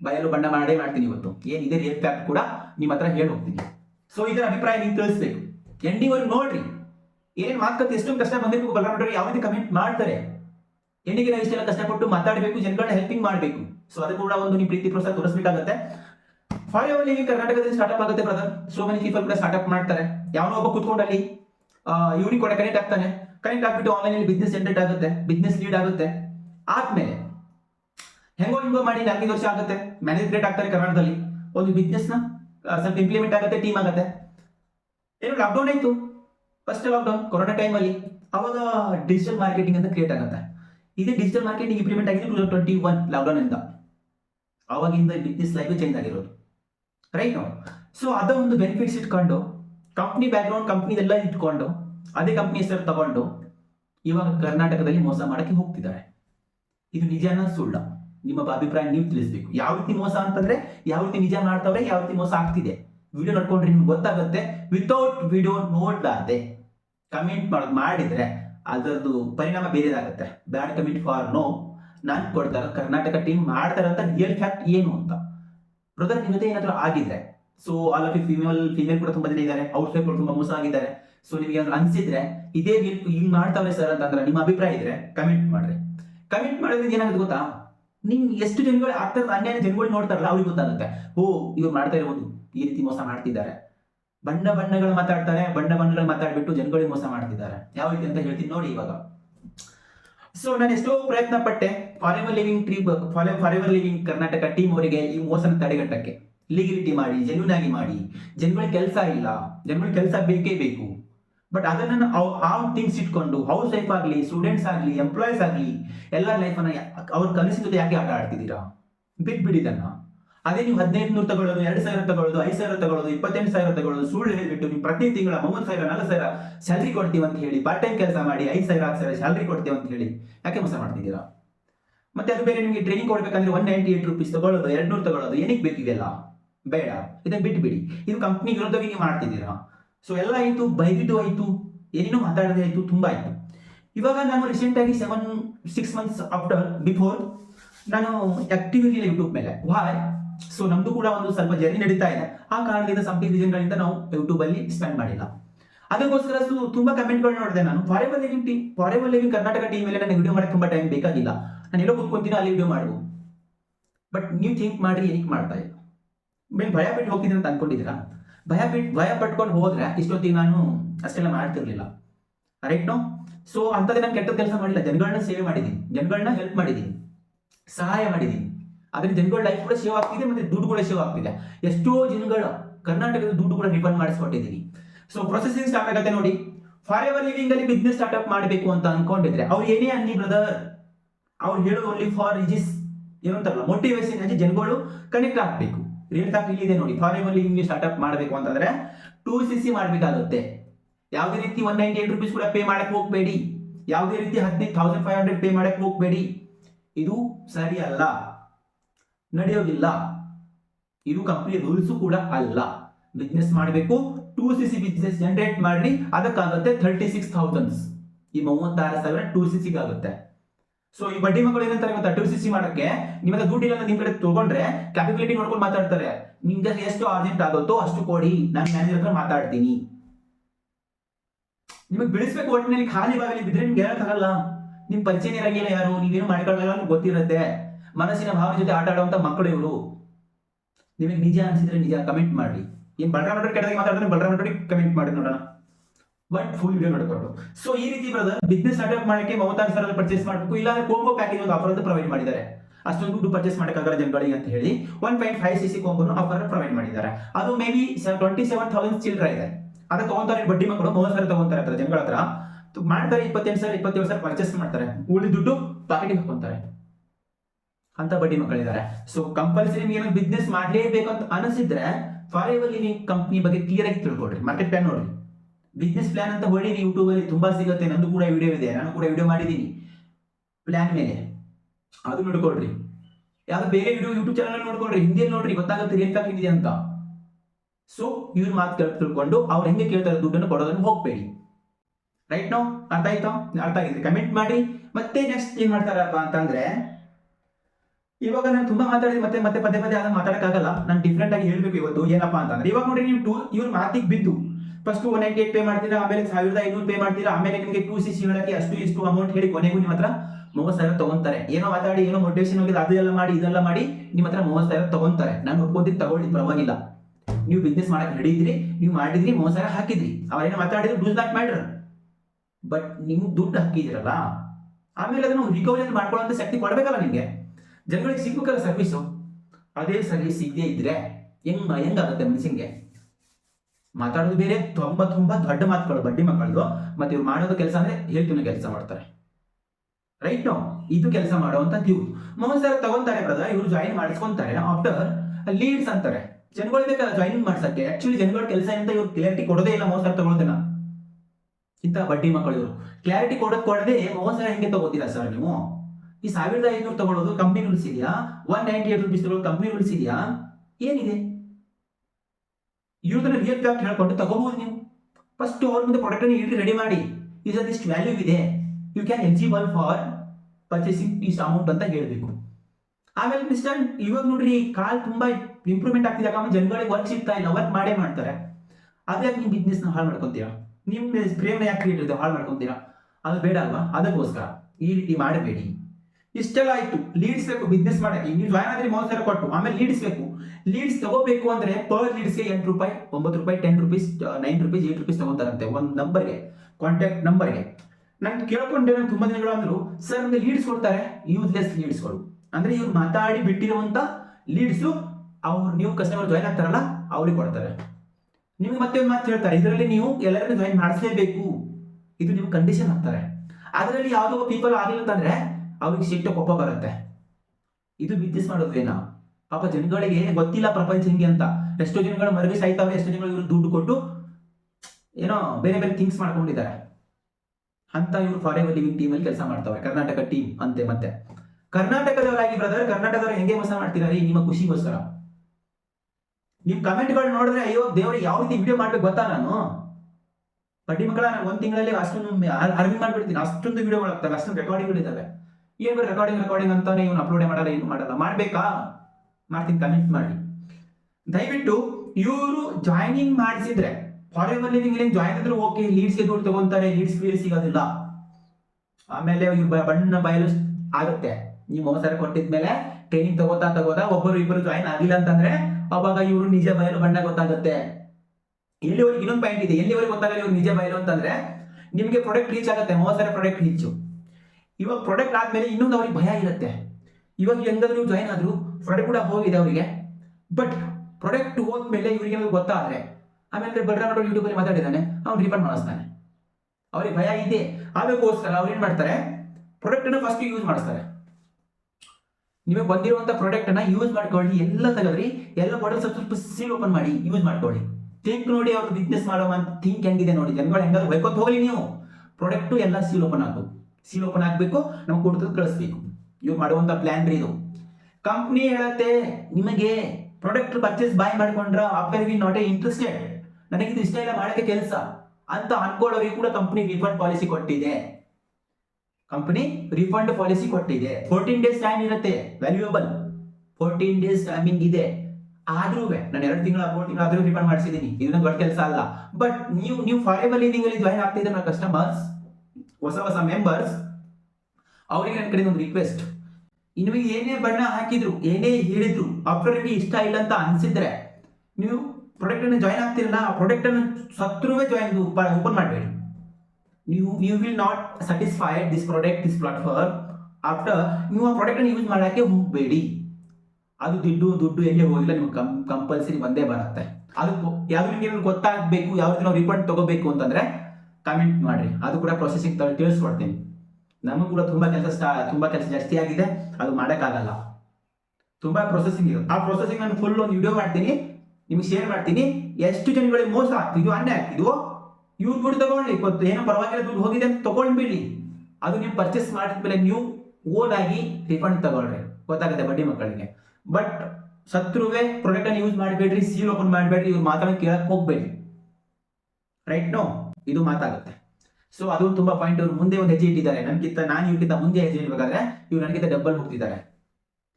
ಬಯಲು ಬಣ್ಣ ಮಾಡೇ ಮಾಡ್ತೀನಿ ಇವತ್ತು. ಏನಿದೆ ರಿಯಲ್ ಫ್ಯಾಕ್ಟ್ ಕೂಡ ನಿಮ್ಮ ಹತ್ರ ಹೇಳಿ ಹೋಗ್ತೀನಿ ಸೊ ಇದರ ಅಭಿಪ್ರಾಯ ನೀವು ತಿಳಿಸ್ಬೇಕು. ಒನ್ ನೋಡ್ರಿ. ಏನೇನು ಮಾತುಕತೆ ಎಷ್ಟೊಂದು ಕಷ್ಟ ಬಂದಿರ್ಬೇಕು, ಬಲರಾಮ್ ಯಾವ ರೀತಿ ಕಮೆಂಟ್ ಮಾಡ್ತಾರೆ. ಎಣ್ಣಿಗೆ ನಾವು ಇಷ್ಟೆಲ್ಲ ಕಷ್ಟಪಟ್ಟು ಮಾತಾಡಬೇಕು ಜನಗಳನ್ನ ಹೆಲ್ಪಿಂಗ್ ಮಾಡಬೇಕು. ಸೊ ಅದು ಕೂಡ ಒಂದು ನಿಮ್ಮ ಪ್ರೀತಿ ಪ್ರೋತ್ಸಾಹ ತೋರಿಸ್ಬೇಕಾಗತ್ತೆ. ಫಾರ್ ಎವರ್ ಲಿವಿಂಗ್ ಕರ್ನಾಟಕದಲ್ಲಿ ಸ್ಟಾರ್ಟ್ಅಪ್ ಆಗುತ್ತೆ ಬ್ರದರ್ ಸೋ ಮೆನಿ ಪೀಪಲ್ ಕೂಡ ಸ್ಟಾರ್ಟ್ಅಪ್ ಮಾಡ್ತಾರೆ. ಯಾವನೋ ಒಬ್ಬ ಕುತ್ಕೊಂಡು ಅಲ್ಲಿ ಇವ್ರಿಗೆ ಕೂಡ ಕನೆಕ್ಟ್ ಆಗ್ತಾನೆ. ಕನೆಕ್ಟ್ ಆಗ್ಬಿಟ್ಟು ಆನ್ಲೈನ್ ಅಲ್ಲಿ ಬಿಸ್ನೆಸ್ ಜನರೇಟ್ ಆಗುತ್ತೆ ಬಿಸ್ನೆಸ್ ಲೀಡ್ ಆಗುತ್ತೆ. ಆದ್ಮೇಲೆ, ಹೆಂಗೋ ಹಿಂಗೋ ಮಾಡಿ ನಾಲ್ಕೈದು ವರ್ಷ ಆಗುತ್ತೆ. ಮ್ಯಾನೇಜ್ ಗ್ರೇಟ್ ಆಗ್ತಾರೆ ಕರ್ನಾಟಕದಲ್ಲಿ. ಒಂದು ಬಿಸ್ನೆಸ್ನ ಸ್ವಲ್ಪ ಇಂಪ್ಲಿಮೆಂಟ್ ಆಗುತ್ತೆ ಟೀಮ್ ಆಗುತ್ತೆ. ಏನು ಲಾಕ್ಡೌನ್ ಆಯ್ತು? ಫಸ್ಟ್ ಲಾಕ್ಡೌನ್ ಕೊರೋನಾ ಟೈಮಲ್ಲಿ ಅವಾಗ ಡಿಜಿಟಲ್ ಮಾರ್ಕೆಟಿಂಗ್ ಅಂತ ಕ್ರಿಯೇಟ್ ಆಗುತ್ತೆ. ಇದೇ ಡಿಜಿಟಲ್ ಮಾರ್ಕೆಟಿಂಗ್ ಇಂಪ್ಲಿಮೆಂಟ್ ಆಗಿದೆ ಟೂ ಟ್ವೆಂಟಿ ಒನ್ ಲಾಕ್ಡೌನ್ ಇಂದ. ಅವಾಗಿಂದ ಬಿಸ್ನೆಸ್ ಲೈಫ್ ಚೇಂಜ್ ಆಗಿರೋದು. ರೈಟ್ ಸೊ ಅದ ಒಂದು ಬೆನಿಫಿಟ್ಸ್ ಇಟ್ಕೊಂಡು ಕಂಪ್ನಿ ಬ್ಯಾಕ್ಗ್ರೌಂಡ್ ಕಂಪ್ನಿ ಎಲ್ಲ ಇಟ್ಕೊಂಡು, ಅದೇ ಕಂಪ್ನಿ ಹೆಸರು ತಗೊಂಡು, ಇವಾಗ ಕರ್ನಾಟಕದಲ್ಲಿ ಮೋಸ ಮಾಡಕ್ಕೆ ಹೋಗ್ತಿದ್ದಾರೆ. ಇದು ನಿಜಾನ ಸುಳ್ಳ. ನಿಮ್ಮ ಅಭಿಪ್ರಾಯ ನೀವು ತಿಳಿಸ್ಬೇಕು. ಯಾವ ರೀತಿ ಮೋಸ ಅಂತಂದ್ರೆ, ಯಾವ ರೀತಿ ನಿಜ ಮಾಡ್ತಾವ್ರೆ, ಯಾವ ರೀತಿ ಮೋಸ ಆಗ್ತಿದೆ. ವಿಡಿಯೋ ನೋಡ್ಕೊಂಡ್ರೆ ನಿಮ್ಗೆ ಗೊತ್ತಾಗುತ್ತೆ ವಿತೌಟ್ ವಿಡಿಯೋ ನೋಡ್ಲಾರ್ದೆ ಕಮೆಂಟ್ ಮಾಡೋದು ಮಾಡಿದ್ರೆ ಅದರದ್ದು ಪರಿಣಾಮ ಬೇರೆದಾಗುತ್ತೆ. ಬ್ಯಾಡ್ ಕಮೆಂಟ್ ಫಾರ್ ನೋ ನಾನು ಕೊಡ್ತಾರ ಕರ್ನಾಟಕ ಟೀಮ್ ಮಾಡ್ತಾರಂತ ರಿಯಲ್ ಫ್ಯಾಕ್ಟ್ ಏನು ಅಂತ. ಬ್ರದರ್ ನಿಮ್ಮ ಜೊತೆ ಏನಾದರೂ ಆಗಿದ್ರೆ so all of female female ಕೂಡ ತುಂಬಾ ಜನ ಇದ್ದಾರೆ ಔಟ್ ಸೈಡ್ ಕೂಡ ತುಂಬಾ ಮೋಸ ಆಗಿದ್ದಾರೆ. ಸೊ ನಿಮಗೆ ಏನಾದ್ರು ಅನ್ಸಿದ್ರೆ, ಇದೇ ಹಿಂಗ್ ಮಾಡ್ತಾವ್ರೆ ಸರ್ ಅಂತಂದ್ರೆ, ನಿಮ್ಮ ಅಭಿಪ್ರಾಯ ಇದ್ರೆ ಕಮೆಂಟ್ ಮಾಡ್ರಿ. ಕಮೆಂಟ್ ಮಾಡೋದ್ರಿಂದ ಏನಾಗುತ್ತೆ ಗೊತ್ತಾ? ನಿಮ್ ಎಷ್ಟು ಜನಗಳು ಆಗ್ತಾರೆ ಅನ್ಯಾಯ ಜನಗಳು ನೋಡ್ತಾರಲ್ಲ, ಅವ್ರಿಗೆ ಗೊತ್ತಾಗುತ್ತೆ. ಓ, ಇವ್ರು ಮಾಡ್ತಾ ಇರ್ಬೋದು. ಈ ರೀತಿ ಮೋಸ ಮಾಡ್ತಿದ್ದಾರೆ. ಬಣ್ಣ ಬಣ್ಣಗಳು ಮಾತಾಡ್ತಾರೆ, ಬಣ್ಣ ಬಣ್ಣಗಳು ಮಾತಾಡ್ಬಿಟ್ಟು ಜನಗಳಿಗೆ ಮೋಸ ಮಾಡ್ತಿದ್ದಾರೆ. ಯಾವ ರೀತಿ ಅಂತ ಹೇಳ್ತೀನಿ ನೋಡಿ ಇವಾಗ. ಸೊ ನಾನು ಎಷ್ಟೋ ಪ್ರಯತ್ನ ಪಟ್ಟೆ Forever Living tree Forever Living Karnataka team ಅವರಿಗೆ ಈ ಮೋಸನ ತಡೆಗಟ್ಟಕ್ಕೆ. ಲೀಗಲಿಟಿ ಮಾಡಿ ಜೆನ್ಯೂನ್ ಆಗಿ ಮಾಡಿ. ಜನಗಳಿಗೆ ಕೆಲಸ ಇಲ್ಲ. ಜನಗಳಿಗೆ ಕೆಲಸ ಬೇಕೇ ಬೇಕು. ಬಟ್ ಅದನ್ನ ಆ ಥಿಂಗ್ಸ್ ಇಟ್ಕೊಂಡು ಹೌಸ್ ವೈಫ್ ಆಗಲಿ ಸ್ಟೂಡೆಂಟ್ಸ್ ಆಗಲಿ ಎಂಪ್ಲಾಯೀಸ್ ಆಗಲಿ, ಎಲ್ಲರ ಲೈಫನ್ನ ಅವ್ರ ಕನಸಿನ ಜೊತೆ ಯಾಕೆ ಆಟ ಆಡ್ತಿದ್ದೀರಾ ಬಿಟ್ಬಿಡಿ ಇದನ್ನ. ಅದೇ ನೀವು ಹದಿನೈದು ನೂರು ತಗೊಳ್ಳೋದು, ಎರಡು ಸಾವಿರ ತಗೊಳ್ಳೋದು, ಐದು ಸಾವಿರ ತಗೊಳ್ಳೋದು, ಇಪ್ಪತ್ತೆಂಟು ಸಾವಿರ ತಗೊಳ್ಳೋದು, ಸುಳ್ಳು ಹೇಳಿಬಿಟ್ಟು ನೀವು ಪ್ರತಿ ತಿಂಗಳ ಮೂವತ್ತು ಸಾವಿರ ನಾಲ್ಕು ಸಾವಿರ ಸ್ಯಾಲ್ರಿ ಕೊಡ್ತೀವಿ ಅಂತ ಹೇಳಿ ಪಾರ್ಟ್ ಟೈಮ್ ಕೆಲಸ ಮಾಡಿ ಐದು ಸಾವಿರ ಹತ್ತು ಸಾವಿರ ಸ್ಯಾಲ್ರಿ ಕೊಡ್ತೀವಿ ಅಂತ ಹೇಳಿ, ಯಾಕೆ ಮೋಸ ಮಾಡ್ತಿದ್ದೀರಾ ಮತ್ತೆ ಅದು ಬೇರೆ ನಿಮಗೆ ಟ್ರೈನಿಂಗ್ ಕೊಡ್ಬೇಕಂದ್ರೆ ಒನ್ ನೈಂಟಿ ಏಟ್ ರುಪೀಸ್ ತಗೊಳ್ಳೋದು ಎರಡು ನೂರು ತಗೊಳ್ಳೋದು, ಏನಕ್ಕೆ ಬೇಕಿದೆಯಲ್ಲ ಬೇಡ. ಇದನ್ನ ಬಿಟ್ಬಿಡಿ. ಇದು ಕಂಪ್ನಿ ವಿರುದ್ಧವಾಗಿ ನೀವು ಮಾಡ್ತಿದ್ದೀರಾ? ಸೊ ಎಲ್ಲ ಆಯ್ತು, ಬೈದಿದ್ದು ಆಯ್ತು, ಏನೇನೋ ಮಾತಾಡದೆ ಆಯ್ತು, ತುಂಬಾ ಆಯ್ತು. ಇವಾಗ ನಾನು ರೀಸೆಂಟ್ ಆಗಿ seven six months after before ನಾನು ಆಕ್ಟಿವ್ ಇರಲಿಲ್ಲ ಯೂಟ್ಯೂಬ್ ಮೇಲೆ. ವಾಯ್ ಸೊ ನಮ್ದು ಕೂಡ ಒಂದು ಸ್ವಲ್ಪ ಜರ್ನಿ ನಡೀತಾ ಇದೆ. ಆ ಕಾರಣದಿಂದ ಸಂಪೀಸ್ ರೀಸನ್ಗಳಿಂದ ನಾವು ಯೂಟ್ಯೂಬ್ ಅಲ್ಲಿ ಸ್ಪೆಂಡ್ ಮಾಡಿಲ್ಲ. ಅದಕ್ಕೋಸ್ಕರ ತುಂಬಾ ಕಮೆಂಟ್ಗಳು ನೋಡಿದೆ ನಾನು. Forever Living team Forever Living Karnataka team ಮೇಲೆ ನನಗೆ ವಿಡಿಯೋ ಮಾಡಕ್ಕೆ ತುಂಬಾ ಟೈಮ್ ಬೇಕಾಗಿಲ್ಲ. ನಾನು ಎಲ್ಲೋ ಕೂತ್ಕೊಂತೀನಿ ಅಲ್ಲಿ ವಿಡಿಯೋ ಮಾಡು ಬಟ್ ನೀವು ಥಿಂಕ್ ಮಾಡ್ರಿ, ಏನಕ್ಕೆ ಮಾಡ್ತಾ ಇಲ್ಲ ಭಯ ಬಿಟ್ಟು ಹೋಗ್ತೀನಿ ಅಂತ ಅನ್ಕೊಂಡಿದ್ದೀರಾ? ಭಯ ಬಿಟ್, ಭಯ ಪಟ್ಕೊಂಡು ಹೋದ್ರೆ ಇಷ್ಟೊತ್ತಿಗೆ ನಾನು ಅಷ್ಟೆಲ್ಲ ಮಾಡ್ತಿರ್ಲಿಲ್ಲ. ರೈಟ್ ನೋ ಸೊ ಅಂಥದ್ದೇ ನಾನು ಕೆಟ್ಟ ಕೆಲಸ ಮಾಡಿಲ್ಲ. ಜನಗಳನ್ನ ಸೇವೆ ಮಾಡಿದ್ದೀನಿ. ಜನಗಳನ್ನ ಹೆಲ್ಪ್ ಮಾಡಿದ್ದೀನಿ. ಸಹಾಯ ಮಾಡಿದ್ದೀನಿ. ಅದರಿಂದ ಜನಗಳ ಲೈಫ್ ಕೂಡ ಸೇವ್ ಆಗ್ತಿದೆ ಮತ್ತೆ ದುಡ್ಡು ಕೂಡ ಸೇವ್ ಆಗ್ತಿದೆ. ಎಷ್ಟೋ ಜನಗಳ ಕರ್ನಾಟಕದ ದುಡ್ಡು ಕೂಡ ರಿಫಂಡ್ ಮಾಡಿಸ್ಕೊಟ್ಟಿದ್ದೀನಿ ಸೊ ಪ್ರೊಸೆಸಿಂಗ್ ಸ್ಟಾರ್ಟ್ ಆಗುತ್ತೆ ನೋಡಿ. ಫಾರ್ ಎವರ್ ಲಿವಿಂಗ್ ಅಲ್ಲಿ ಬಿಸ್ನೆಸ್ ಸ್ಟಾರ್ಟ್ಅಪ್ ಮಾಡಬೇಕು ಅಂತ ಅನ್ಕೊಂಡಿದ್ರೆ ಅವ್ರು ಏನೇ ಅನ್ನಿ ಬ್ರದರ್ ಅವ್ರು ಹೇಳೋದು ಓನ್ಲಿ ಫಾರ್ ಇಜಿಸ್ ಏನು ಅಂತಾರಲ್ಲ ಮೋಟಿವೇಶನ್ ಆಗಿ ಜನಗಳು ಕನೆಕ್ಟ್ ಆಗಬೇಕು. ರಿಯಲ್ ಫ್ಯಾಕ್ಟ್ ಇಲ್ಲಿದೆ ನೋಡಿ. ಫಾರ್ ಇಂಗ್ಲಿಷ್ ಸ್ಟಾರ್ಟಪ್ ಸ್ಟಾರ್ಟ್ಅಪ್ ಮಾಡಬೇಕು ಅಂತಂದ್ರೆ ಟೂ ಸಿ ಸಿ ಮಾಡಬೇಕಾಗುತ್ತೆ. ಯಾವುದೇ ರೀತಿ ಒನ್ ನೈಂಟಿ ಏಟ್ ರುಪೀಸ್ ಕೂಡ ಪೇ ಮಾಡಕ್ಕೆ ಹೋಗಬೇಡಿ. ಯಾವುದೇ ರೀತಿ ಹದಿನೈದು ತೌಸಂಡ್ ಫೈವ್ ಹಂಡ್ರೆಡ್ ಪೇ ಮಾಡಕ್ಕೆ ಹೋಗಬೇಡಿ. ಇದು ಸರಿ ಅಲ್ಲ. ನಡೆಯೋದಿಲ್ಲ. ಇದು ಕಂಪ್ನಿ ರೂಲ್ಸ್ ಕೂಡ ಅಲ್ಲ. ಬಿಸ್ನೆಸ್ ಮಾಡಬೇಕು. Two C C business generate ಮಾಡಿ ಅದಕ್ಕಾಗುತ್ತೆ ಥರ್ಟಿ ಸಿಕ್ಸ್ ಥೌಸಂಡ್ಸ್ ಈ ಮೂವತ್ತಾರು ಸಾವಿರ ಟೂ ಸಿ ಸಿಗೆ ಆಗುತ್ತೆ ಸೊ ಈ ಬಡ್ಡಿ ಮಕ್ಕಳು ಏನಂತಾರೆ ಮತ್ತೆ ಟು ಸಿ ಸಿ ಮಾಡಕ್ಕೆ ನಿಮ್ಮ ಹತ್ರ ದುಡ್ಡು ಇಲ್ಲ ನಿಮ್ ಕಡೆ ತಗೊಂಡ್ರೆ ಕ್ಯಾಪಬಿಲಿಟಿ ನೋಡ್ಕೊಂಡು ಮಾತಾಡ್ತಾರೆ. ನಿಮ್ಗೆ ಎಷ್ಟು ಅರ್ಜೆಂಟ್ ಆಗುತ್ತೋ ಅಷ್ಟು ಕೊಡಿ. ನಾನು ಮ್ಯಾನೇಜರ್ ಹತ್ರ ಮಾತಾಡ್ತೀನಿ. ನಿಮಗೆ ಬೆಳೆಸ್ಬೇಕು ಒಟ್ಟಿನಲ್ಲಿ ಖಾಲಿ ಬಾಗಿಲಿ ಬಿದ್ರೆ ನಿಮ್ಗೆ ಹೇಳಕ್ಕಾಗಲ್ಲ ನಿಮ್ ಪರಿಚಯ ಇರಂಗಿಲ್ಲ ಯಾರು? ನೀವೇನು ಮಾಡ್ಕೊಳ್ಳಲ್ಲ ಗೊತ್ತಿರುತ್ತೆ. ಮನಸ್ಸಿನ ಭಾವನೆ ಜೊತೆ ಆಟ ಆಡುವಂತ ಮಕ್ಕಳು ಇವರು. ನಿಮಗೆ ನಿಜ ಅನ್ಸಿದ್ರೆ ನಿಜ ಕಮೆಂಟ್ ಮಾಡಿ ಏನ್ ಬಲರಾಮ್ ನಟೋಡಿ ಕೆಟ್ಟದಾಗಿ ಮಾತಾಡಿದ್ರೆ ಬಲರಾಮ್ ಕಮೆಂಟ್ ಮಾಡಿ ನೋಡೋಣ. ಬಟ್ ಫುಲ್ ವಿಡಿಯೋ ನೋಡ್ಕೊಂಡು. ಸೊ ಈ ರೀತಿ ಬ್ರದರ್ ಬಿಸ್ನೆಸ್ ಸ್ಟಾರ್ಟ್ಅಪ್ ಮಾಡಕ್ಕೆ ಮೂವತ್ತಾರು ಸಾವಿರ ಪರ್ಚೇಸ್ ಮಾಡಬೇಕು. ಇಲ್ಲ ಕೋಂಬೋ ಪ್ಯಾಕೇಜ್ ಒಂದು ಆಫರ್ ಅಂತ ಪ್ರೊವೈಡ್ ಮಾಡಿದ್ದಾರೆ. ಅಷ್ಟೊಂದು ದುಡ್ಡು ಪರ್ಚೇಸ್ ಮಾಡಕ್ಕಾಗಲ್ಲ ಜನಗಳಿಗೆ ಅಂತ ಹೇಳಿ one point five C C ಕೋಂಬೋನು offer provide ಮಾಡಿದ್ದಾರೆ. ಅದು maybe twenty seven thousand ಚಿಲ್ಡ್ರ ಇದೆ. ಅದಕ್ಕೆ ತಗೊಂತಾರೆ ಬಡ್ಡಿ ಮಕ್ಕಳು ಮೂವತ್ತು ಸಾವಿರ ತಗೊಂತಾರೆ ಹತ್ರ, ಜನಗಳ ಹತ್ರ. ಮಾಡ್ತಾರೆ ಇಪ್ಪತ್ತೆಂಟು ಸಾವಿರ, ಇಪ್ಪತ್ತೇಳು ಸಾವಿರ ಪರ್ಚೇಸ್ ಮಾಡ್ತಾರೆ. ಉಳಿದ ದುಡ್ಡು ಪಾಕೆಟಿಗೆ ಹಾಕೊಂತಾರೆ. ಅಂತ ಬಡ್ಡಿ ಮಕ್ಕಳಿದ್ದಾರೆ. ಸೊ ಕಂಪಲ್ಸರಿ ಏನೋ ಬಿಸ್ನೆಸ್ ಮಾಡಲೇಬೇಕು ಅಂತ ಅನಿಸಿದ್ರೆ ಫಾರ್ ಎವರ್ ಲಿವಿಂಗ್ ಕಂಪ್ನಿ ಬಗ್ಗೆ ಕ್ಲಿಯರ್ ಆಗಿ ತಿಳ್ಕೊಳ್ರಿ. ಮಾರ್ಕೆಟ್ ಪ್ಲಾನ್ ನೋಡ್ರಿ. ಬಿಸ್ನೆಸ್ ಪ್ಲಾನ್ ಅಂತ ಹೊಡೀರಿ ಯೂಟ್ಯೂಬ್ ಅಲ್ಲಿ ತುಂಬಾ ಸಿಗುತ್ತೆ. ನಂದು ಕೂಡ ವಿಡಿಯೋ ಇದೆ. ನಾನು ಕೂಡ ವಿಡಿಯೋ ಮಾಡಿದ್ದೀನಿ. ಪ್ಲಾನ್ ಮೇಲೆ. ಅದು ನೋಡ್ಕೊಳ್ರಿ. ಯಾವ್ದು ಬೇರೆ ವಿಡಿಯೋ ಯೂಟ್ಯೂಬ್ ಚಾನಲ್ ನೋಡ್ಕೊಳ್ರಿ. ಹಿಂದಿಯಲ್ಲಿ ನೋಡ್ರಿ, ಗೊತ್ತಾಗುತ್ತೆ ರೇಟ್ ಫ್ಯಾಕ್ಟ್ ಇದೆ ಅಂತ. ಸೊ ಇವ್ರ ಮಾತು ಕೇಳಿ, ತಿಳ್ಕೊಂಡು ಅವ್ರು ಹೆಂಗೆ ಕೇಳ್ತಾರೆ ದುಡ್ಡನ್ನು ಕೊಡೋದನ್ನು ಹೋಗ್ಬೇಡಿ. ರೈಟ್ ನೋ ಅರ್ಥ ಆಯ್ತಾ? ಅರ್ಥ ಆಗಿದೆ. ಕಮೆಂಟ್ ಮಾಡಿ ಮತ್ತೆ ನೆಕ್ಸ್ಟ್ ಏನ್ ಮಾಡ್ತಾರಪ್ಪ ಅಂತಂದ್ರೆ, ಇವಾಗ ನಾನು ತುಂಬಾ ಮಾತಾಡಿದ್ರೆ ಮತ್ತೆ ಮತ್ತೆ ಪದೇ ಪದೇ ಅದನ್ನ ಮಾತಾಡಕ್ಕಾಗಲ್ಲ. ನಾನು ಡಿಫ್ರೆಂಟ್ ಆಗಿ ಹೇಳ್ಬೇಕು ಇವತ್ತು. ಏನಪ್ಪಾ ಅಂತಂದ್ರೆ, ಇವಾಗ ನೋಡಿ ನೀವು ಟೂ ಇವ್ರ ಮಾತಿಗೆ ಬಿದ್ದು ಫಸ್ಟ್ ಒನ್ ಏಟ್ ಪೇ ಮಾಡ್ತೀರಾ? ಆಮೇಲೆ ಸಾವಿರದ ಐನೂರು ಪೇ ಮಾಡ್ತೀರಾ? ಆಮೇಲೆ ನಿಮಗೆ ಟೂ ಸಿ ಸಿ ಹೇಳಕ್ಕೆ ಅಷ್ಟು ಇಷ್ಟು ಅಮೌಂಟ್ ಹೇಳಿ ಕೊನೆಗೂ ನಿಮ್ಮ ಹತ್ರ ಮೂವತ್ತು ಸಾವಿರ ತಗೊಂತಾರೆ. ಏನೋ ಮಾತಾಡಿ, ಏನೋ ಮೋಟಿವೇಶನ್ ಹೋಗಿದೆ ಅದು ಎಲ್ಲ ಮಾಡಿ, ಇದೆಲ್ಲ ಮಾಡಿ ನಿಮ್ಮ ಹತ್ರ ಮೂವತ್ತು ಸಾವಿರ ತಗೊಂತಾರೆ. ನಾನು ಒಪ್ಕೊಂತೀನಿ, ತಗೊಳ್ಳಿ, ಪರವಾಗಿಲ್ಲ. ನೀವು ಬಿಸ್ನೆಸ್ ಮಾಡಕ್ಕೆ ಹಿಡಿದ್ರಿ ನೀವು ಮಾಡಿದ್ರಿ, ಮೂವತ್ತು ಸಾವಿರ ಹಾಕಿದ್ರಿ. ಅವ್ರೇನೋ ಮಾತಾಡಿದ್ರು ಡೂಸ್ ನಾಟ್ ಮ್ಯಾಟ್ರ್ ಬಟ್ ನೀವು ದುಡ್ಡು ಹಾಕಿದಿರಲ್ಲ ಆಮೇಲೆ ಅದನ್ನು ರಿಕವರಿ ಮಾಡ್ಕೊಳ್ಳೋ ಶಕ್ತಿ ಕೊಡಬೇಕಲ್ಲ ನಿಮಗೆ. ಜನಗಳಿಗೆ ಸಿಗ್ಬೇಕಲ್ಲ ಸರ್ವಿಸು ಅದೇ ಸರ್ವಿಸ್ ಸಿಗದೆ ಇದ್ರೆ ಹೆಂಗ್, ಹೆಂಗಾಗುತ್ತೆ ಮನುಷ್ಯಂಗೆ? ಮಾತಾಡೋದು ಬೇರೆ ತುಂಬಾ ತುಂಬಾ ದೊಡ್ಡ ಮಾತುಗಳು, ಬಡ್ಡಿ ಮಕ್ಕಳದು. ಮತ್ತೆ ಇವ್ರು ಮಾಡೋದು ಕೆಲಸ ಅಂದ್ರೆ ಹೇಳ್ತೀನಿ ಕೆಲಸ ಮಾಡ್ತಾರೆ. ರೈಟ್ ನೋ ಇದು ಕೆಲಸ ಮಾಡುವಂತ ಇವ್ರು ಮೋಹನ್ ಸರ್ ತಗೊಂತಾರೆ ಬ್ರದರ್ ಇವ್ರು ಜಾಯಿನ್ ಮಾಡಿಸ್ಕೊಂತಾರೆ. ಆಫ್ಟರ್ ಲೀಡ್ಸ್ ಅಂತಾರೆ. ಜನಗಳು ಬೇಕಲ್ಲ ಜಾಯಿನ್ ಮಾಡ್ಸಕ್ಕೆ? ಆಕ್ಚುಲಿ ಜನಗಳ ಕೆಲಸ ಅಂತ ಇವ್ರು ಕ್ಲಿಯರಿಟಿ ಕೊಡೋದೇ ಇಲ್ಲ ಮೋಹನ್ ಸರ್ ಇಂಥ ಬಡ್ಡಿ ಮಕ್ಕಳು ಇವರು. ಕ್ಲಾರಿಟಿ ಕೊಡೋದ್ ಕೊಡದೆ ಮೋಹನ್ ಸರ್ ಹೆಂಗೆ ತಗೋತೀರಾ ಸರ್ ನೀವು? ಈ ಸಾವಿರದ ಐನೂರು ತಗೊಳ್ಳೋದು ಕಂಪ್ನಿ ರೂಲ್ಸ್ ಇದೆಯಾ? ಒನ್ ನೈಂಟಿ ಏಟ್ ರುಪೀಸ್ ತಗೊಳ್ಳೋದು ಕಂಪ್ನಿ ರೂಲ್ಸ್ ಏನಿದೆ? ಇವ್ರದನ್ನ ರಿಯಲ್ ಫ್ಯಾಕ್ಟ್ ಹೇಳ್ಕೊಂಡು ತಗೋಬಹುದು ನೀವು? ಫಸ್ಟ್ ಅವ್ರ ಮುಂದೆ ಪ್ರಾಡಕ್ಟ್ ಅನ್ನು ಇಟ್ಟು ರೆಡಿ ಮಾಡಿ. ಇಸ್ ಇಷ್ಟು ವ್ಯಾಲ್ಯೂ ಇದೆ. You can eligible for purchasing is amount ಅಂತ ಹೇಳಬೇಕು. ಆಮೇಲೆ ಮಿಸ್ಟರ್ ಇವಾಗ ನೋಡ್ರಿ, ಕಾಲ್ ತುಂಬಾ ಇಂಪ್ರೂವ್ಮೆಂಟ್ ಆಗ್ತಿದ್ದಾಗ ಆಮೇಲೆ ಜನಗಳಿಗೆ ವರ್ಕ್ ಸಿಗ್ತಾ ಇಲ್ಲ ವರ್ಕ್ ಮಾಡೇ ಮಾಡ್ತಾರೆ. ಅದೇ ನೀವು ಬಿಸ್ನೆಸ್ನ ಹಾಳು ಮಾಡ್ಕೊಂತೀರಾ? ನಿಮ್ಮ ಪ್ರೇಮನ ಯಾಕೆ ಇರುತ್ತೆ ಹಾಳು ಮಾಡ್ಕೊಂತೀರಾ? ಅದು ಬೇಡ ಅಲ್ವಾ? ಅದಕ್ಕೋಸ್ಕರ ಈ ರೀತಿ ಮಾಡಬೇಡಿ. ಇಷ್ಟೆಲ್ಲ ಆಯ್ತು. ಲೀಡ್ಸ್ ಬೇಕು ಬಿಸ್ನೆಸ್ ಮಾಡಕ್ಕೆ. ನೀವು ಜಾಯ್ನ್ ಆದ್ರೆ, ಮೂವತ್ತು ಸಾವಿರ ಕೊಟ್ಟು. ಆಮೇಲೆ ಲೀಡ್ಸ್ ಬೇಕು. ಲೀಡ್ಸ್ ತಗೋಬೇಕು ಅಂದ್ರೆ ಪರ್ ಲೀಡ್ಸ್ಗೆ ಎಂಟು ರೂಪಾಯಿ, ಒಂಬತ್ತು ರೂಪಾಯಿ ten rupees nine rupees eight rupees ತಗೋತಾರಂತೆ, ಒಂದು ನಂಬರ್ಗೆ ಕಾಂಟ್ಯಾಕ್ಟ್ ನಂಬರ್ಗೆ ನಾನು ಕೇಳ್ಕೊಂಡೆ ನಾನು ತುಂಬಾ ದಿನಗಳು ಅಂದ್ರು, ಸರ್, ನಮಗೆ ಲೀಡ್ಸ್ ಕೊಡ್ತಾರೆ ಯೂಸ್ಲೆಸ್ ಲೀಡ್ಸ್ಗಳು ಅಂದ್ರೆ ಇವ್ರು ಮಾತಾಡಿ ಬಿಟ್ಟಿರುವಂತ ಲೀಡ್ಸು ಅವ್ರು, ನೀವು ಕಸ್ಟಮರ್ ಜಾಯ್ನ್ ಆಗ್ತಾರಲ್ಲ, ಅವ್ರಿಗೆ ಕೊಡ್ತಾರೆ. ನಿಮ್ಗೆ ಮತ್ತೆ ಒಂದು ಮಾತು ಹೇಳ್ತಾರೆ, ಇದರಲ್ಲಿ ನೀವು ಎಲ್ಲರನ್ನೂ ಜಾಯಿನ್ ಮಾಡಿಸಲೇಬೇಕು. ಇದು ನಿಮ್ಗೆ ಕಂಡೀಷನ್ ಹಾಕ್ತಾರೆ ಅದರಲ್ಲಿ ಯಾವುದೋ ಪೀಪಲ್ ಆಗಿಲ್ಲ ಅಂತಂದ್ರೆ, ಅವ್ರಿಗೆ ಸಿಟ್ಟು ಕೋಪ ಬರುತ್ತೆ. ಇದು ಬಿಸ್ನೆಸ್ ಮಾಡೋದ್ವೇನಾ? ಪಾಪ ಜನಗಳಿಗೆ ಗೊತ್ತಿಲ್ಲ ಪ್ರಪಂಚ ಹಿಂಗೆ ಅಂತ. ಎಷ್ಟೋ ಜನಗಳು ಮರವಿ ಸಾಯ್ತಾವೆ, ಎಷ್ಟೋ ಜನಗಳು ಇವರು ದುಡ್ಡು ಕೊಟ್ಟು ಏನೋ ಬೇರೆ ಬೇರೆ ಥಿಂಗ್ಸ್ ಮಾಡ್ಕೊಂಡಿದ್ದಾರೆ. ಅಂತ ಇವರು ಫಾರಿನ್ ಲಿವಿಂಗ್ ಟೀಮ್ ಅಲ್ಲಿ ಕೆಲಸ ಮಾಡ್ತಾವೆ ಕರ್ನಾಟಕ ಟೀಮ್ ಅಂತೆ ಮತ್ತೆ. ಕರ್ನಾಟಕದವರಾಗಿ ಬ್ರದರ್ ಕರ್ನಾಟಕದವ್ರು ಹೆಂಗೆ ಮೋಸ ಮಾಡ್ತೀರಾ ರೀ ನಿಮ್ಮ ಖುಷಿಗೋಸ್ಕರ. ನಿಮ್ ಕಮೆಂಟ್ಗಳು ನೋಡಿದ್ರೆ ಅಯ್ಯೋ ದೇವ್ರಿಗೆ ಯಾವ ರೀತಿ ವಿಡಿಯೋ ಮಾಡ್ಬೇಕು ಗೊತ್ತಾ ನಾನು? ಬಡ್ಡಿ ಮಕ್ಕಳ, ನಾನು ಒಂದ್ ತಿಂಗಳಲ್ಲಿ ಅಷ್ಟೊಂದು ಅರ್ನಿಂಗ್ ಮಾಡ್ಬಿಡ್ತೀನಿ. ಅಷ್ಟೊಂದು ವಿಡಿಯೋಗಳು ಆಗ್ತವೆ, ಅಷ್ಟೊಂದು ರೆಕಾರ್ಡಿಂಗ್ ಇದಾವೆ ಏನ್ ರೆಕಾರ್ಡಿಂಗ್ ರೆಕಾರ್ಡಿಂಗ್ ಅಂತಾನೆ ಇವನು ಅಪ್ಲೋಡ್ ಮಾಡಲ್ಲ, ಏನು ಮಾಡಲ್ಲ. ಮಾಡ್ಬೇಕಾ? ಮಾಡ್ತೀನಿ ಕಮೆಂಟ್ ಮಾಡಿ. ದಯವಿಟ್ಟು ಇವರು ಜಾಯ್ನಿಂಗ್ ಮಾಡಿಸಿದ್ರೆ ಫಾರ್ ಎವರ್ ಲಿವಿಂಗ್ ಜಾಯ್ನ್ ಆದ್ರೆ ಓಕೆ ಲೀಡ್ಸ್ ದುಡ್ಡು ತಗೊಂತಾರೆ ಲೀಡ್ಸ್ ಫೀಲ್ ಸಿಗೋದಿಲ್ಲ. ಆಮೇಲೆ ಇವ್ರು ಬಣ್ಣ ಬಯಲು ಆಗುತ್ತೆ. ನೀವು ಮೋಸರ ಕೊಟ್ಟಿದ್ಮೇಲೆ ಟ್ರೈನಿಂಗ್ ತಗೋತಾ ತಗೋತಾ ಒಬ್ಬರು ಇಬ್ಬರು ಜಾಯ್ನ್ ಆಗಿಲ್ಲ ಅಂತಂದ್ರೆ ಅವಾಗ ಇವರು ನಿಜ ಬಯಲು ಬಣ್ಣ ಗೊತ್ತಾಗುತ್ತೆ. ಎಲ್ಲಿವರೆಗೆ ಇನ್ನೊಂದು ಪಾಯಿಂಟ್ ಇದೆ. ಎಲ್ಲಿವರೆಗೆ ಗೊತ್ತಾಗಲ್ಲ ಇವ್ರು ನಿಜ ಬಯಲು ಅಂತಂದ್ರೆ ನಿಮಗೆ ಪ್ರಾಡಕ್ಟ್ ರೀಚ್ ಆಗುತ್ತೆ ಮೋಸರ ಪ್ರಾಡಕ್ಟ್ ರೀಚು ಇವಾಗ ಪ್ರಾಡಕ್ಟ್ ಆದ್ಮೇಲೆ ಇನ್ನೊಂದು ಅವ್ರಿಗೆ ಭಯ ಇರುತ್ತೆ. ಇವಾಗ ಹೆಂಗಾದ್ರು ಜಾಯ್ನ್ ಆದ್ರು ಪ್ರಾಡಕ್ಟ್ ಕೂಡ ಹೋಗಿದೆ ಅವರಿಗೆ. ಬಟ್ ಪ್ರಾಡಕ್ಟ್ ಹೋದ್ಮೇಲೆ ಇವರಿಗೆ ಗೊತ್ತಾದ್ರೆ, ಆಮೇಲೆ ಬಡ್ರ ಯೂಟ್ಯೂಬ್ ಅಲ್ಲಿ ಮಾತಾಡಿದ್ದಾನೆ ಅವ್ನು ರಿಫಂಡ್ ಮಾಡಿಸ್ತಾನೆ. ಅವ್ರಿಗೆ ಭಯ ಇದೆ. ಅದಕ್ಕೋಸ್ಕರ ಅವ್ರು ಏನು ಮಾಡ್ತಾರೆ ಪ್ರಾಡಕ್ಟನ್ನು ಫಸ್ಟ್ ಯೂಸ್ ಮಾಡಿಸ್ತಾರೆ. ನಿಮಗೆ ಬಂದಿರುವಂತ ಪ್ರಾಡಕ್ಟನ್ನು ಯೂಸ್ ಮಾಡ್ಕೊಳ್ಳಿ, ಎಲ್ಲ ತಗೊಳ್ರಿ ಎಲ್ಲ ಬಾಟಲ್ ಸ್ವಲ್ಪ ಸ್ವಲ್ಪ ಸೀಲ್ ಓಪನ್ ಮಾಡಿ ಯೂಸ್ ಮಾಡ್ಕೊಳ್ಳಿ. ಥಿಂಕ್ ನೋಡಿ ಅವ್ರು ಬಿಸ್ನೆಸ್ ಮಾಡೋ ಥಿಂಕ್ ಹೆಂಗಿದೆ ನೋಡಿ, ಜನಗಳು ಹೆಂಗಾದ್ರು ಬೈಕೋತ್ ಹೋಗಲಿ ನೀವು. ಪ್ರಾಡಕ್ಟು ಎಲ್ಲ ಸೀಲ್ ಓಪನ್ ಆಗಬೇಕು ಸೀಲ್ ಓಪನ್ ಆಗಬೇಕು, ನಮ್ಗೆ ಕೊಡ್ತದ ಕಳಿಸ್ಬೇಕು. ಇವ್ರು ಮಾಡುವಂತ ಪ್ಲಾನ್ ರೀ ಇದು. ಕಂಪ್ನಿ ಹೇಳತ್ತೆ, ನಿಮಗೆ ಪ್ರಾಡಕ್ಟ್ ಪರ್ಚೇಸ್ ಬಾಯ್ ಮಾಡ್ಕೊಂಡ್ರ after we not a interested ನನಗೆ ಇಷ್ಟ ಇಲ್ಲ ಮಾಡಕ್ಕೆ ಕೆಲಸ ಅಂತ ಅನ್ಕೊಳ್ಳೋರಿಗೆ ಕೂಡ ಕಂಪ್ನಿ ರಿಫಂಡ್ ಪಾಲಿಸಿ ಕೊಟ್ಟಿದೆ. ಕಂಪನಿ ರಿಫಂಡ್ ಪಾಲಿಸಿ ಕೊಟ್ಟಿದೆ. ಫೋರ್ಟೀನ್ ಡೇಸ್ ಟೈಮ್ ಇರುತ್ತೆ ವ್ಯಾಲ್ಯೂಯಬಲ್ ಫೋರ್ಟೀನ್ ಡೇಸ್ ಟೈಮಿಂಗ್ ಇದೆ. ಆದ್ರೂ ನಾನು ಎರಡು ತಿಂಗಳ ಮೂರು ತಿಂಗಳು ಆದ್ರೂ ರಿಫಂಡ್ ಮಾಡಿಸಿದ್ದೀನಿ ಇದನ್ನ ದೊಡ್ಡ ಕೆಲಸ ಅಲ್ಲ. ಬಟ್ ನೀವು ನೀವು ಫಾರೆಬಲ್ ಲಿವಿಂಗ್ ಅಲ್ಲಿ ಜಾಯ್ನ್ ಆಗ್ತಿದ್ರೆ ನನ್ನ ಕಸ್ಟಮರ್ಸ್ ಹೊಸ ಹೊಸ ಮೆಂಬರ್ಸ್ ಅವರಿಗೆ ನನ್ನ ಕಡೆ ಒಂದು ರಿಕ್ವೆಸ್ಟ್ ನಿಮಗೆ ಏನೇ ಬಣ್ಣ ಹಾಕಿದ್ರು, ಏನೇ ಹೇಳಿದ್ರು ಪ್ರಾಡಕ್ಟ್ ಇಷ್ಟ ಇಲ್ಲ ಅಂತ ಅನ್ಸಿದ್ರೆ ನೀವು ಪ್ರಾಡಕ್ಟ್ ಅನ್ನು ಜಾಯ್ನ್ ಆಗ್ತಿರಲ್ಲ, ಆ ಪ್ರಾಡಕ್ಟ್ ಅನ್ನು ಸತ್ರುವೆ ಜಾಯ್ನ್ ಓಪನ್ ಮಾಡಬೇಡಿ. ನೀವು you will not satisfied this product this platform after ನೀವು ಆ ಪ್ರಾಡಕ್ಟ್ ಅನ್ನು ಯೂಸ್ ಮಾಡೋಕ್ಕೆ ಹೋಗಬೇಡಿ. ಅದು ದುಡ್ಡು ದುಡ್ಡು ಎಲ್ಲೇ ಹೋಗಿಲ್ಲ, ನಿಮ್ಗೆ ಕಂ ಕಂಪಲ್ಸರಿ ಬಂದೇ ಬರುತ್ತೆ. ಅದು ಯಾವ ನಿಮಗೆ ಗೊತ್ತಾಗಬೇಕು ಯಾವ ರೀತಿ ನಾವು ರಿಫಂಡ್ ತಗೋಬೇಕು ಅಂತಂದ್ರೆ ಕಮೆಂಟ್ ಮಾಡಿರಿ. ಅದು ಕೂಡ ಪ್ರೊಸೆಸಿಂಗ್ ತಿಳಿಸ್ಕೊಡ್ತೀನಿ. ನಮಗೂ ಕೂಡ ತುಂಬಾ ಕೆಲಸ ಸ್ಟಾ ತುಂಬಾ ಕೆಲಸ ಜಾಸ್ತಿ ಆಗಿದೆ. ಅದು ಮಾಡೋಕ್ಕಾಗಲ್ಲ. ತುಂಬಾ ಪ್ರೊಸೆಸಿಂಗ್ ಇದೆ ಆ ಪ್ರೊಸೆಸಿಂಗ್ ನಾನು ಫುಲ್ ಒಂದು ವಿಡಿಯೋ ಮಾಡ್ತೀನಿ. ನಿಮ್ಗೆ ಶೇರ್ ಮಾಡ್ತೀನಿ. ಎಷ್ಟು ಜನಗಳಿಗೆ ಮೋಸ ಆಗ್ತಿದ್ವು ಅನ್ಯ ಆಗ್ತಿದ್ವು ಇವ್ರು ದುಡ್ಡು ತಗೊಳ್ಳಿ. ಗೊತ್ತು ಏನೋ ಪರವಾಗಿಲ್ಲ, ದುಡ್ಡು ಹೋಗಿದೆ ಅಂತ ತಗೊಂಡ್ಬಿಡಿ ಅದು ನೀವು ಪರ್ಚೇಸ್ ಮಾಡಿದ್ಮೇಲೆ ನೀವು ಓನ್ ಆಗಿ ರಿಫಂಡ್ ತಗೊಳ್ರಿ ಗೊತ್ತಾಗುತ್ತೆ ಬಡ್ಡಿ ಮಕ್ಕಳಿಗೆ. ಬಟ್ ಸತ್ರುವೆ ಪ್ರಾಡಕ್ಟ್ ಅನ್ನು ಯೂಸ್ ಮಾಡಬೇಡ್ರಿ ಸೀಲ್ ಓಪನ್ ಮಾಡಬೇಡ್ರಿ, ಇವ್ರು ಮಾತಾಡೋಕೆ ಕೇಳಕ್ ಹೋಗ್ಬೇಡಿ. ರೈಟ್ ನೋ ಇದು ಮಾತಾಗುತ್ತೆ. ಸೊ ಅದು ತುಂಬಾ ಪಾಯಿಂಟ್ ಅವ್ರು ಮುಂದೆ ಒಂದು ಹೆಜ್ಜೆ ಇಟ್ಟಿದ್ದಾರೆ. ನನ್ಗಿಂತ ನಾನು ಇವ್ರಿಗಿಂತ ಮುಂದೆ ಹೆಜ್ಜೆ ಇಡಬೇಕಾದ್ರೆ ಇವ್ರು ನನಗಿಂತ ಡಬ್ಬಲ್ ಹೋಗ್ತಿದ್ದಾರೆ.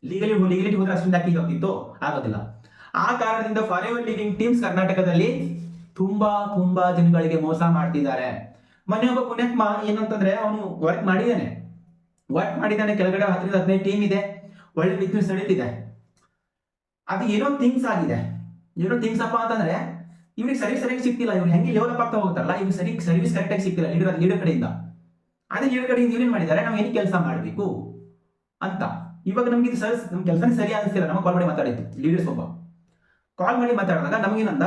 ಲೀಗಲಿ ಲೀಗಲಿಟಿ ಹೋದ್ರೆ ಅಷ್ಟೊಂದು ಹಾಕಿ ಹೋಗ್ತಿತ್ತು ಆಗೋದಿಲ್ಲ. ಆ ಕಾರಣದಿಂದ ಫಾರ್ ಎವರ್ ಲಿವಿಂಗ್ ಟೀಮ್ಸ್ ಕರ್ನಾಟಕದಲ್ಲಿ ತುಂಬಾ ತುಂಬಾ ಜನಗಳಿಗೆ ಮೋಸ ಮಾಡ್ತಿದ್ದಾರೆ. ಮೊನ್ನೆ ಒಬ್ಬ ಪುಣ್ಯಾತ್ಮ ಏನಂತಂದ್ರೆ ಅವನು ವರ್ಕ್ ಮಾಡಿದ್ದಾನೆ. ವರ್ಕ್ ಮಾಡಿದ್ದಾನೆ, ಕೆಳಗಡೆ ಹತ್ತರಿಂದ ಹದಿನೈದು ಟೀಮ್ ಇದೆ. ಒಳ್ಳೆ ಬಿಸ್ನೆಸ್ ನಡೀತಿದೆ. ಅದು ಏನೋ ಥಿಂಗ್ಸ್ ಆಗಿದೆ. ಏನೋ ಥಿಂಗ್ಸ್ ಅಪ್ಪ ಅಂತಂದ್ರೆ ಇವ್ರಿಗೆ ಸರ್ವಿಸ್ ಸರಿಯಾಗಿ ಸಿಕ್ತಿಲ್ಲ ಇವ್ರು ಹೆಂಗೆ ಡೆವಲಪ್ ಆಗ್ತಾ ಹೋಗ್ತಾರಲ್ಲ ಇವ್ರು ಸರಿ ಸರ್ವಿಸ್ ಕರೆಕ್ಟಾಗಿ ಸಿಗ್ತಿಲ್ಲ ಲೀಡರ್ ಲೀಡರ್ ಕಡೆಯಿಂದ. ಅದೇ ಲೀಡರ್ ಕಡೆಯಿಂದ ಇವ್ರೇನ್ ಮಾಡಿದ್ದಾರೆ ನಾವು ಏನು ಕೆಲಸ ಮಾಡಬೇಕು ಅಂತ. ಇವಾಗ ನಮ್ಗೆ ಇದು ಸರ್ವಿಸ್ ನಮ್ ಕೆಲಸನೇ ಸರಿ ಅನಿಸ್ತಿಲ್ಲ, ನಮ್ಮ ಕಾಲ್ ಮಾಡಿ ಮಾತಾಡಿದ್ದು ಲೀಡರ್ಸ್ ಒಬ್ಬ. ಕಾಲ್ ಮಾಡಿ ಮಾತಾಡಿದಾಗ ನಮಗೇನಂದ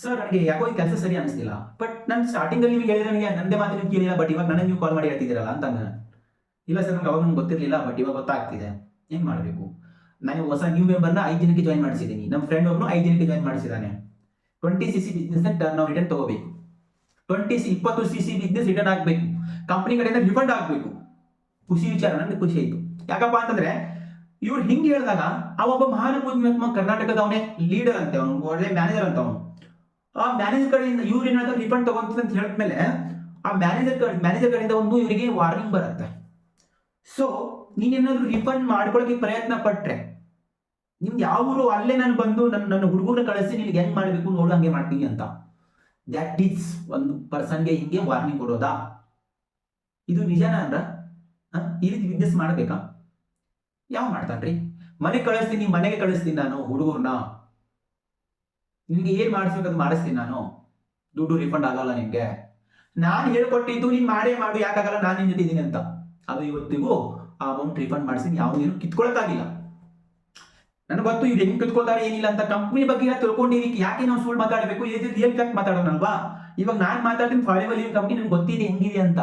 ಸರ್ ನನಗೆ ಯಾಕೋ ಈ ಕೆಲಸ ಸರಿ ಅನಿಸ್ತಿಲ್ಲ ಬಟ್ ನಾನು ಸ್ಟಾರ್ಟಿಂಗ್ ಅಲ್ಲಿ ನಿಮ್ಗೆ ಹೇಳಿದ್ರೆ ನನಗೆ ನಂದೇ ಮಾತು ನೀವು ಕೇಳಿಲ್ಲ ಬಟ್ ಇವಾಗ ನನಗೆ ನೀವು ಕಾಲ್ ಮಾಡಿ ಹೇಳ್ತಿದ್ದೀರಲ್ಲ ಅಂತ ನಾನು. ಇಲ್ಲ ಸರ್ ನಮ್ಗೆ ಅವಾಗ ನಮ್ಗೆ ಗೊತ್ತಿರಲಿಲ್ಲ ಬಟ್ ಇವಾಗ ಗೊತ್ತಾಗ್ತಿದೆ. ಏನು ಮಾಡಬೇಕು? ನಾನು ಹೊಸ ನ್ಯೂ ಮೆಂಬರ್ನ ಐದು ಜನಕ್ಕೆ ಜಾಯ್ನ್ ಮಾಡಿಸಿದ್ದೀನಿ. ನಮ್ಮ ಫ್ರೆಂಡ್ ಒಬ್ಬನು ಐದು ಜನಕ್ಕೆ ಜಾಯ್ನ್ ಮಾಡಿಸಿದ್ದಾನೆ ಟ್ವೆಂಟಿ ಸಿ ಸಿ ಬಿಸ್ನೆಸ್ ನಾವು ರಿಟರ್ನ್ ತಗೋಬೇಕು. ಟ್ವೆಂಟಿ ಸಿ ಇಪ್ಪತ್ತು ಸಿ ಸಿ ಬಿಸ್ನೆಸ್ ರಿಟರ್ನ್ ಆಗಬೇಕು. ಕಂಪ್ನಿ ಕಡೆಯಿಂದ ರಿಫಂಡ್ ಆಗಬೇಕು. ಖುಷಿ ವಿಚಾರ ನನಗೆ ಖುಷಿ ಆಯಿತು. ಯಾಕಪ್ಪ ಅಂತಂದ್ರೆ, ಇವ್ರು ಹಿಂಗೆ ಹೇಳಿದಾಗ, ಆ ಒಬ್ಬ ಮಹಾನುಭೂತಿ ಕರ್ನಾಟಕದವನೇ ಲೀಡರ್ ಅಂತೆ ಅವನು, ಒಳ್ಳೆ ಮ್ಯಾನೇಜರ್ ಅಂತ ಅವನು. ಆ ಮ್ಯಾನೇಜರ್ ಕಡೆಯಿಂದ ಇವ್ರು ಏನಾದ್ರು ರಿಫಂಡ್ ತಗೊಂತ ಅಂತ ಹೇಳಿದ್ಮೇಲೆ, ಆ ಮ್ಯಾನೇಜರ್ ಕಡೆ ಮ್ಯಾನೇಜರ್ ಕಡೆಯಿಂದ ಒಂದು ಇವರಿಗೆ ವಾರ್ನಿಂಗ್ ಬರುತ್ತೆ. ಸೊ ನೀನೇನಾದ್ರು ರಿಫಂಡ್ ಮಾಡ್ಕೊಳ್ಳೋಕೆ ಪ್ರಯತ್ನ ಪಟ್ರೆ ನಿಮ್ದು ಯಾವ ಊರು ಅಲ್ಲೇ ನಾನು ಬಂದು ನನ್ನ ನನ್ನ ಹುಡುಗರನ್ನ ಕಳಿಸಿ ನಿನಗೆ ಹೆಂಗ್ ಮಾಡಬೇಕು ನೋಡು ಹಂಗೆ ಮಾಡ್ತೀನಿ ಅಂತ. ದ್ಯಾಟ್ ಈಸ್ ಒಂದು ಪರ್ಸನ್ಗೆ ಹಿಂಗೆ ವಾರ್ನಿಂಗ್ ಕೊಡೋದಾ. ಇದು ನಿಜಾನ ಅಂದ್ರ? ಈ ರೀತಿ ಬಿಸ್ನೆಸ್ ಮಾಡಬೇಕಾ? ಯಾವ ಮಾಡ್ತಾನ್ರಿ? ಮನೆ ಕಳಿಸ್ತೀನಿ, ಮನೆಗೆ ಕಳಿಸ್ತೀನಿ ನಾನು ಹುಡುಗರ್ನ. ನಿನ್ಗೆ ಏನ್ ಮಾಡಿಸ್ಬೇಕು ಅದು ಮಾಡಿಸ್ತೀನಿ ನಾನು. ದುಡ್ಡು ರಿಫಂಡ್ ಆಗಲ್ಲ ನಿಮಗೆ ನಾನು ಹೇಳ್ಕೊಟ್ಟಿದ್ದು ನೀನ್ ಮಾಡೇ ಮಾಡು, ಯಾಕಾಗಲ್ಲ ನಾನು ನಿನ್ ಜೊತೆ ಇದೀನಿ ಅಂತ. ಅದು ಇವತ್ತಿಗೂ ಆ ಅಮೌಂಟ್ ರಿಫಂಡ್ ಮಾಡಿಸಿ ಯಾವುದೇನು ಕಿತ್ಕೊಳಕ್ಕಾಗಿಲ್ಲ. ನನಗೆ ಗೊತ್ತು, ಇವ್ರು ಹೆಂಗ್ ಕಿತ್ಕೊಳ್ತಾರೆ ಏನಿಲ್ಲ ಅಂತ ಕಂಪ್ನಿ ಬಗ್ಗೆ ಎಲ್ಲ ತಿಳ್ಕೊಂಡಿವಿ ಯಾಕೆ ನಾವು ಸುಳ್ಳು ಮಾತಾಡಬೇಕು? ಇದು ರಿಯಲ್ ಫ್ಯಾಕ್ಟ್ ಮಾತಾಡೋಣಲ್ವಾ? ಇವಾಗ ನಾನು ಮಾತಾಡ್ತೀನಿ ಫಾರೆವರ್ ಲಿವ್ ಕಂಪ್ನಿ ನನಗೆ ಗೊತ್ತಿದೆ ಹೆಂಗಿದೆ ಅಂತ.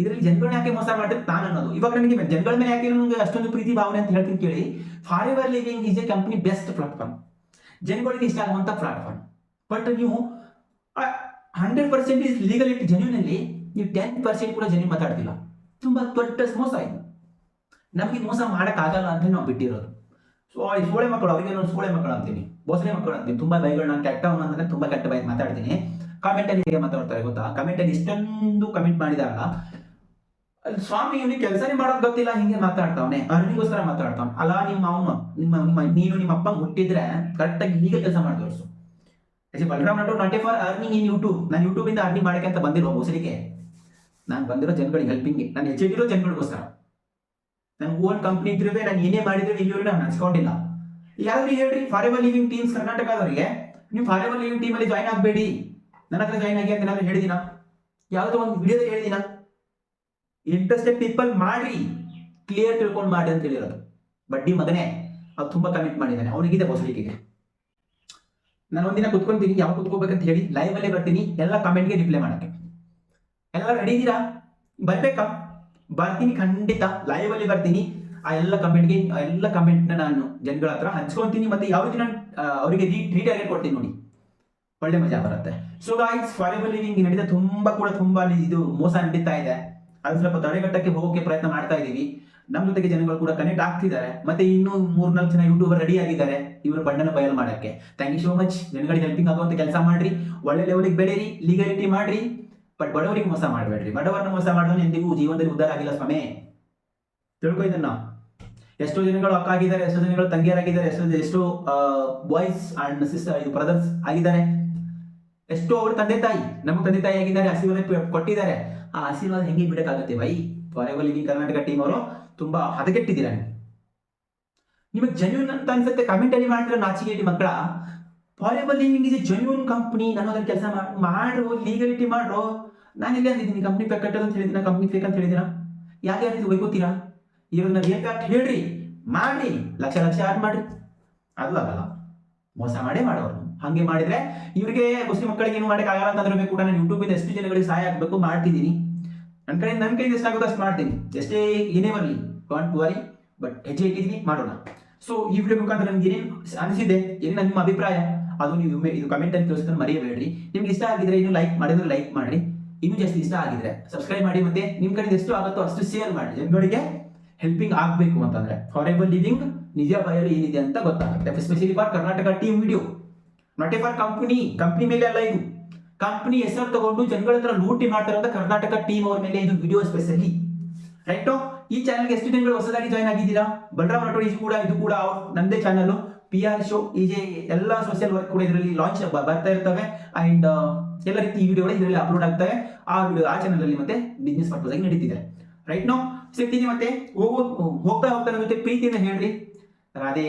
ಇದರಲ್ಲಿ ಜನಗಳನ್ನ ಯಾಕೆ ಮೋಸ ಮಾಡಿದ್ರೆ ನಾನು ಅನ್ನೋದು. ಇವಾಗ ನನಗೆ ಜನಗಳ ಮೇಲೆ ಯಾಕೆ ನನಗೆ ಅಷ್ಟೊಂದು ಪ್ರೀತಿ ಭಾವನೆ ಅಂತ ಹೇಳ್ತೀನಿ ಕೇಳಿ. Forever Living is a company best platform ಜನಗಳಿಗೆ ಇಷ್ಟ ಆಗುವಂಥ ಪ್ಲಾಟ್ಫಾರ್ಮ್ ಬಟ್ ನೀವು hundred percent is legal it genuinely ನೀವು ಟೆನ್ ಪರ್ಸೆಂಟ್ ಕೂಡ ಜೆನ್ಯೂನ್ ಮಾತಾಡ್ತಿಲ್ಲ. ತುಂಬ ದೊಡ್ಡ ಮೋಸ ಇದು. ನಮಗೆ ಮೋಸ ಮಾಡೋಕ್ಕಾಗಲ್ಲ ಅಂತ ನಾವು ಬಿಟ್ಟಿರೋದು. ಸೊ ಈ ಸೋಳೆ ಮಕ್ಕಳು, ಅವರಿಗೆ ನಾನು ಸೋಳೆ ಮಕ್ಕಳು ಅಂತೀನಿ. ಬೋಸಳೆ ಮಕ್ಕಳು ಅಂತೀನಿ. ತುಂಬಾ ಬೈಗಳು ನಾನು ಕೆಟ್ಟವನು ಅಂತಂದ್ರೆ ತುಂಬಾ ಕೆಟ್ಟ ಬೈ ಮಾತಾಡ್ತೀನಿ. ಕಾಮೆಂಟ್ ಅಲ್ಲಿ ಹೇಗೆ ಮಾತಾಡ್ತಾರೆ ಗೊತ್ತಾ? ಕಮೆಂಟ್ ಅಲ್ಲಿ ಇಷ್ಟೊಂದು ಕಮೆಂಟ್ ಮಾಡಿದಾಗ, ಅಲ್ಲಿ ಸ್ವಾಮಿ ಇವನಿಗೆ ಕೆಲಸನೇ ಮಾಡೋದು ಗೊತ್ತಿಲ್ಲ, ಹಿಂಗೆ ಮಾತಾಡ್ತಾವನೆ. ಅರ್ನಿಗೋಸ್ಕರ ಮಾತಾಡ್ತಾವನೆ. ಅಲ್ಲ, ನಿಮ್ಮ ಅವನು, ನಿಮ್ಮ ನೀನು ನಿಮ್ಮ ಅಪ್ಪ ಹುಟ್ಟಿದ್ರೆ ಕರೆಕ್ಟಾಗಿ ಹೀಗೆ ಕೆಲಸ ಮಾಡಿ ತೋರಿಸು. Balaram not not for earning in YouTube ನಾನು ಯೂಟ್ಯೂಬ್ ಇಂದ ಅರ್ನಿಂಗ್ ಮಾಡಕ್ಕೆ ಅಂತ ಬಂದಿರೋ ಹೊಸರಿಗೆ ನಾನು ಬಂದಿರೋ ಜನಗಳಿಗೆ ಹೆಲ್ಪಿಂಗ್ ನಾನು ಹೆಚ್ಚಿಟ್ಟಿರೋ ಜನಗಳಿಗೋಸ್ಕರ. ನನ್ನ ಓನ್ ಕಂಪ್ನಿ ಇದ್ರೂ ನಾನು ಏನೇ ಮಾಡಿದ್ರೆ ಇಲ್ಲಿವರೆಗೂ ನಾನು ಅನ್ಸ್ಕೊಂಡಿಲ್ಲ ಯಾರು ಹೇಳ್ರಿ? ಎವರ್ ಲಿವಿಂಗ್ ಟೀಮ್ಸ್ ಕರ್ನಾಟಕದವರಿಗೆ? ನೀವು ಫಾರೆವರ್ ಲಿವಿಂಗ್ ಟೀಮ್ ಅಲ್ಲಿ ಜಾಯ್ನ್ ಆಗಬೇಡಿ. ನನ್ನ ಹತ್ರ ಜಾಯ್ನ್ ಆಗಿ ಅಂತ ನಾನು ಹೇಳಿದಿನ? ಯಾವ್ದೋ ಒಂದು ವಿಡಿಯೋದಲ್ಲಿ ಹೇಳಿದಿನ? ಇಂಟ್ರೆಸ್ಟೆಡ್ ಪೀಪಲ್ ಮಾಡಿ ಕ್ಲಿಯರ್ ತಿಳ್ಕೊಂಡು ಮಾಡಿ ಅಂತ ಹೇಳಿರೋದು. ಬಡ್ಡಿ ಮಗನೇ, ಅದು ತುಂಬಾ ಕಮೆಂಟ್ ಮಾಡಿದ್ದಾನೆ. ಅವನಿಗಿದೆ ಹೊಸಲಿಕೆಗೆ ನಾನು ಒಂದಿನ ಕುತ್ಕೊಂತೀನಿ ಯಾವ ಕುತ್ಕೋಬೇಕಂತ ಹೇಳಿ ಲೈವ್ ಅಲ್ಲೇ ಬರ್ತೀನಿ. ಎಲ್ಲ ಕಮೆಂಟ್ಗೆ ರಿಪ್ಲೈ ಮಾಡಕ್ಕೆ. ಎಲ್ಲ ರೆಡಿ ಇದ್ದೀರಾ? ಬರ್ಬೇಕಾ? ಬರ್ತೀನಿ ಖಂಡಿತ ಲೈವ್ ಅಲ್ಲಿ ಬರ್ತೀನಿ. ಆ ಎಲ್ಲ ಕಮೆಂಟ್ಗೆ ಎಲ್ಲ ಕಮೆಂಟ್ನ ನಾನು ಜನಗಳ ಹತ್ರ ಹಂಚ್ಕೊತೀನಿ ಮತ್ತೆ ಯಾವ ರೀತಿ ನಾನು ಅವರಿಗೆ ರೀಟಾರ್ಗೆಟ್ ಕೊಡ್ತೀನಿ ನೋಡಿ. ಒಳ್ಳೆ ಮಜಾ ಬರುತ್ತೆ. ಸೊ ಗಾಯ್ಸ್ ಫಾರೆಬಲ್ ಲಿವಿಂಗ್ ನಡೀತಾ ತುಂಬಾ ಕೂಡ ತುಂಬಾ ಇದು ಮೋಸ ನಡೀತಾ ಇದೆ. ಅದು ಸ್ವಲ್ಪ ತಡೆಗಟ್ಟಕ್ಕೆ ಹೋಗೋಕೆ ಪ್ರಯತ್ನ ಮಾಡ್ತಾ ಇದ್ದೀವಿ. ನಮ್ಮ ಜೊತೆಗೆ ಜನಗಳು ಕೂಡ ಕನೆಕ್ಟ್ ಆಗ್ತಿದ್ದಾರೆ. ಮತ್ತೆ ಇನ್ನೂ ಮೂರ್ನಾಲ್ಕು ಜನ ಯೂಟ್ಯೂಬರ್ ರೆಡಿ ಆಗಿದ್ದಾರೆ ಇವರ ಬಣ್ಣನ ಬಯಲು ಮಾಡಕ್ಕೆ. ಥ್ಯಾಂಕ್ ಯು ಸೋ ಮಚ್ ಜನಗಳಿಗೆ ಹೆಲ್ಪಿಂಗ್ ಆಗುವಂತ ಕೆಲಸ ಮಾಡ್ರಿ. ಒಳ್ಳೆ ಲೆವೆಲಿಗೆ ಬೆಳೀರಿ ಲೀಗಾಲಿಟಿ ಮಾಡ್ರಿ. ಬಟ್ ಬಡವರಿಗೆ ಮೋಸ ಮಾಡಬೇಡ್ರಿ. ಬಡವರನ್ನ ಮೋಸ ಮಾಡಿದ್ರೆ ಎಂದಿಗೂ ಜೀವನದಲ್ಲಿ ಉದ್ದಾರ ಆಗಿಲ್ಲ ಸ್ವಾಮಿ. ತಿಳ್ಕೊ ಇದನ್ನ. ಎಷ್ಟೋ ಜನಗಳು ಅಕ್ಕ ಆಗಿದ್ದಾರೆ, ಎಷ್ಟೋ ಜನಗಳು ತಂಗಿಯರಾಗಿದ್ದಾರೆ ಎಷ್ಟೋ ಎಷ್ಟೋ ಬಾಯ್ಸ್ ಅಂಡ್ ಸಿಸ್ಟರ್ ಇದು ಬ್ರದರ್ಸ್ ಆಗಿದ್ದಾರೆ. ಎಷ್ಟೋ ಅವ್ರ ತಂದೆ ತಾಯಿ, ನಮ್ಮ ತಂದೆ ತಾಯಿ ಆಗಿದ್ದಾರೆ, ಆಶೀರ್ವಾದ ಕೊಟ್ಟಿದ್ದಾರೆ. ಆ ಆಶೀರ್ವಾದ ಹೆಂಗೆ ಬಿಡಕ್ಕಾಗತ್ತೆ by Forever Living Karnataka team ಅವರು ತುಂಬಾ ಹದಗೆಟ್ಟಿದ್ದೀರಾ ನಿಮಗೆ ಜೆನ್ಯೂನ್ ಅಂತ ಅನ್ಸುತ್ತೆ ಕಮೆಂಟ್ ಅಲ್ಲಿ ಮಾಡಿದ್ರೆ ನಾಚಿಗೆ ಮಕ್ಕಳ Forever Living is a genuine company ನಾನು ಅದನ್ನ ಕೆಲಸ ಮಾಡ್ರು ಲೀಗಲಿಟಿ ಮಾಡ್ರು. ನಾನು ಇಲ್ಲೇ ಅಂದಿದ್ದೀನಿ? ಕಂಪ್ನಿ ಕಟ್ಟೋದು ಅಂತ ಹೇಳಿದಿನ ಕಂಪ್ನಿ ಫೇಕ್ ಅಂತ ಹೇಳಿದಿನ ಯಾಕೆ ಯಾರು ರೀತಿ ಒಯ್ಕೋತೀರಾ ಇವ್ರನ್ನ ಫ್ಯಾಕ್ಟ್ ಹೇಳ್ರಿ, ಮಾಡ್ರಿ. ಲಕ್ಷ ಲಕ್ಷ ಆರ್ಟ್ ಮಾಡ್ರಿ? ಅದು ಆಗಲ್ಲ. ಮೋಸ ಮಾಡೇ ಮಾಡೋರು. ಹಂಗೆ ಮಾಡಿದ್ರೆ ಇವರಿಗೆ ಮುಸ್ಲಿಂ ಮಕ್ಕಳಿಗೆ ಏನು ಮಾಡೋಕ್ಕಾಗಲ್ಲ ಅಂತಂದ್ರೆ ಕೂಡ ನಾನು ಯೂಟ್ಯೂಬಿಂದ ಎಷ್ಟು ಜನಗಳಿಗೆ ಸಹಾಯ ಆಗಬೇಕು ಮಾಡ್ತಿದ್ದೀನಿ. ನನ್ನ ಕಡೆ ನನ್ನ ಕೈಯಿಂದ ಎಷ್ಟಾಗುತ್ತೋ ಅಷ್ಟು ಮಾಡ್ತೀನಿ. ಎಷ್ಟೇ ಏನೇ ಬರಲಿ ಟು ವರಿ ಬಟ್ ಹೆಜ್ಜೆ ಇಟ್ಟಿದ್ದೀನಿ ಮಾಡೋಣ. ಸೊ ಈ ವಿಡಿಯೋ ಮುಖಾಂತರ ನನಗೆ ಏನೇನು ಅನಿಸಿದೆ ಏನು ನಿಮ್ಮ ಅಭಿಪ್ರಾಯ? ಅದು ನೀವು ಇದು ಕಮೆಂಟ್ ಅಂತ ತಿಳಿಸ್ಕೊಂಡು ಮರೆಯಬೇಡ್ರಿ. ನಿಮ್ಗೆ ಇಷ್ಟ ಆಗಿದ್ರೆ ಇನ್ನು ಲೈಕ್ ಮಾಡಿದ್ರೆ ಲೈಕ್ ಮಾಡಿ ಇನ್ನು ಜಾಸ್ತಿ ಇಷ್ಟ ಆಗಿದ್ರೆ ಸಬ್ಸ್ಕ್ರೈಬ್ ಮಾಡಿ ಮತ್ತೆ ನಿಮ್ ಕಡೆ ಎಷ್ಟು ಆಗುತ್ತೋ ಅಷ್ಟು ಶೇರ್ ಮಾಡಿ ಜನಗಳಿಗೆ ಹೆಲ್ಪಿಂಗ್ ಆಗಬೇಕು ಅಂತಂದ್ರೆ. ಫಾರೆಬಲ್ ಲಿವಿಂಗ್ ನಿಜ ಬಯಲು ಏನಿದೆ ಅಂತ ಗೊತ್ತಾಗುತ್ತೆ. Specially for Karnataka team video not for company company ಮೇಲೆ ಅಲ್ಲ ಇದು. ಕಂಪನಿ ಹೆಸರು ತಗೊಂಡು ಜನಗಳ ಹತ್ರ ಲೂಟಿ ಮಾಡ್ತಾರಂತ ಕರ್ನಾಟಕ ಟೀಮ್ ಅವ್ರ ಮೇಲೆ ಇದು ವಿಡಿಯೋ ಸ್ಪೆಷಲಿ ರೈಟು ಈ ಚಾನಲ್ಗೆ ಎಷ್ಟು ಜನಗಳು ಹೊಸದಾಗಿ ಜಾಯ್ನ್ ಆಗಿದ್ದೀರಾ? ಬಲರಾಮ್ ರಾಠೋಡ್ ಇದು ಕೂಡ ಇದು ಕೂಡ ನಂದೇ ಚಾನಲ್ ಪಿ ಆರ್ ಶೋ ಈಜೆ ಎಲ್ಲ ಸೋಷಿಯಲ್ ವರ್ಕ್ ಕೂಡ ಇದರಲ್ಲಿ ಲಾಂಚ್ ಬರ್ತಾ ಇರ್ತವೆ. ಅಂಡ್ ಎಲ್ಲ ರೀತಿ ವಿಡಿಯೋಗಳು ಇದರಲ್ಲಿ ಅಪ್ಲೋಡ್ ಆಗ್ತವೆ. ಆ ವಿಡಿಯೋ ಆ ಚಾನಲ್ ಅಲ್ಲಿ ಮತ್ತೆ ಬಿಸ್ನೆಸ್ ಪರ್ಪಸ್ ಆಗಿ ನಡೀತಿದೆ. ರೈಟ್ ನೋ ಸಿಗ್ತೀನಿ ಮತ್ತೆ ಹೋಗೋ, ಹೋಗ್ತಾ ಹೋಗ್ತಾ ನನ್ನ ಜೊತೆ ಪ್ರೀತಿಯಿಂದ ಹೇಳ್ರಿ. ರಾಧೆ.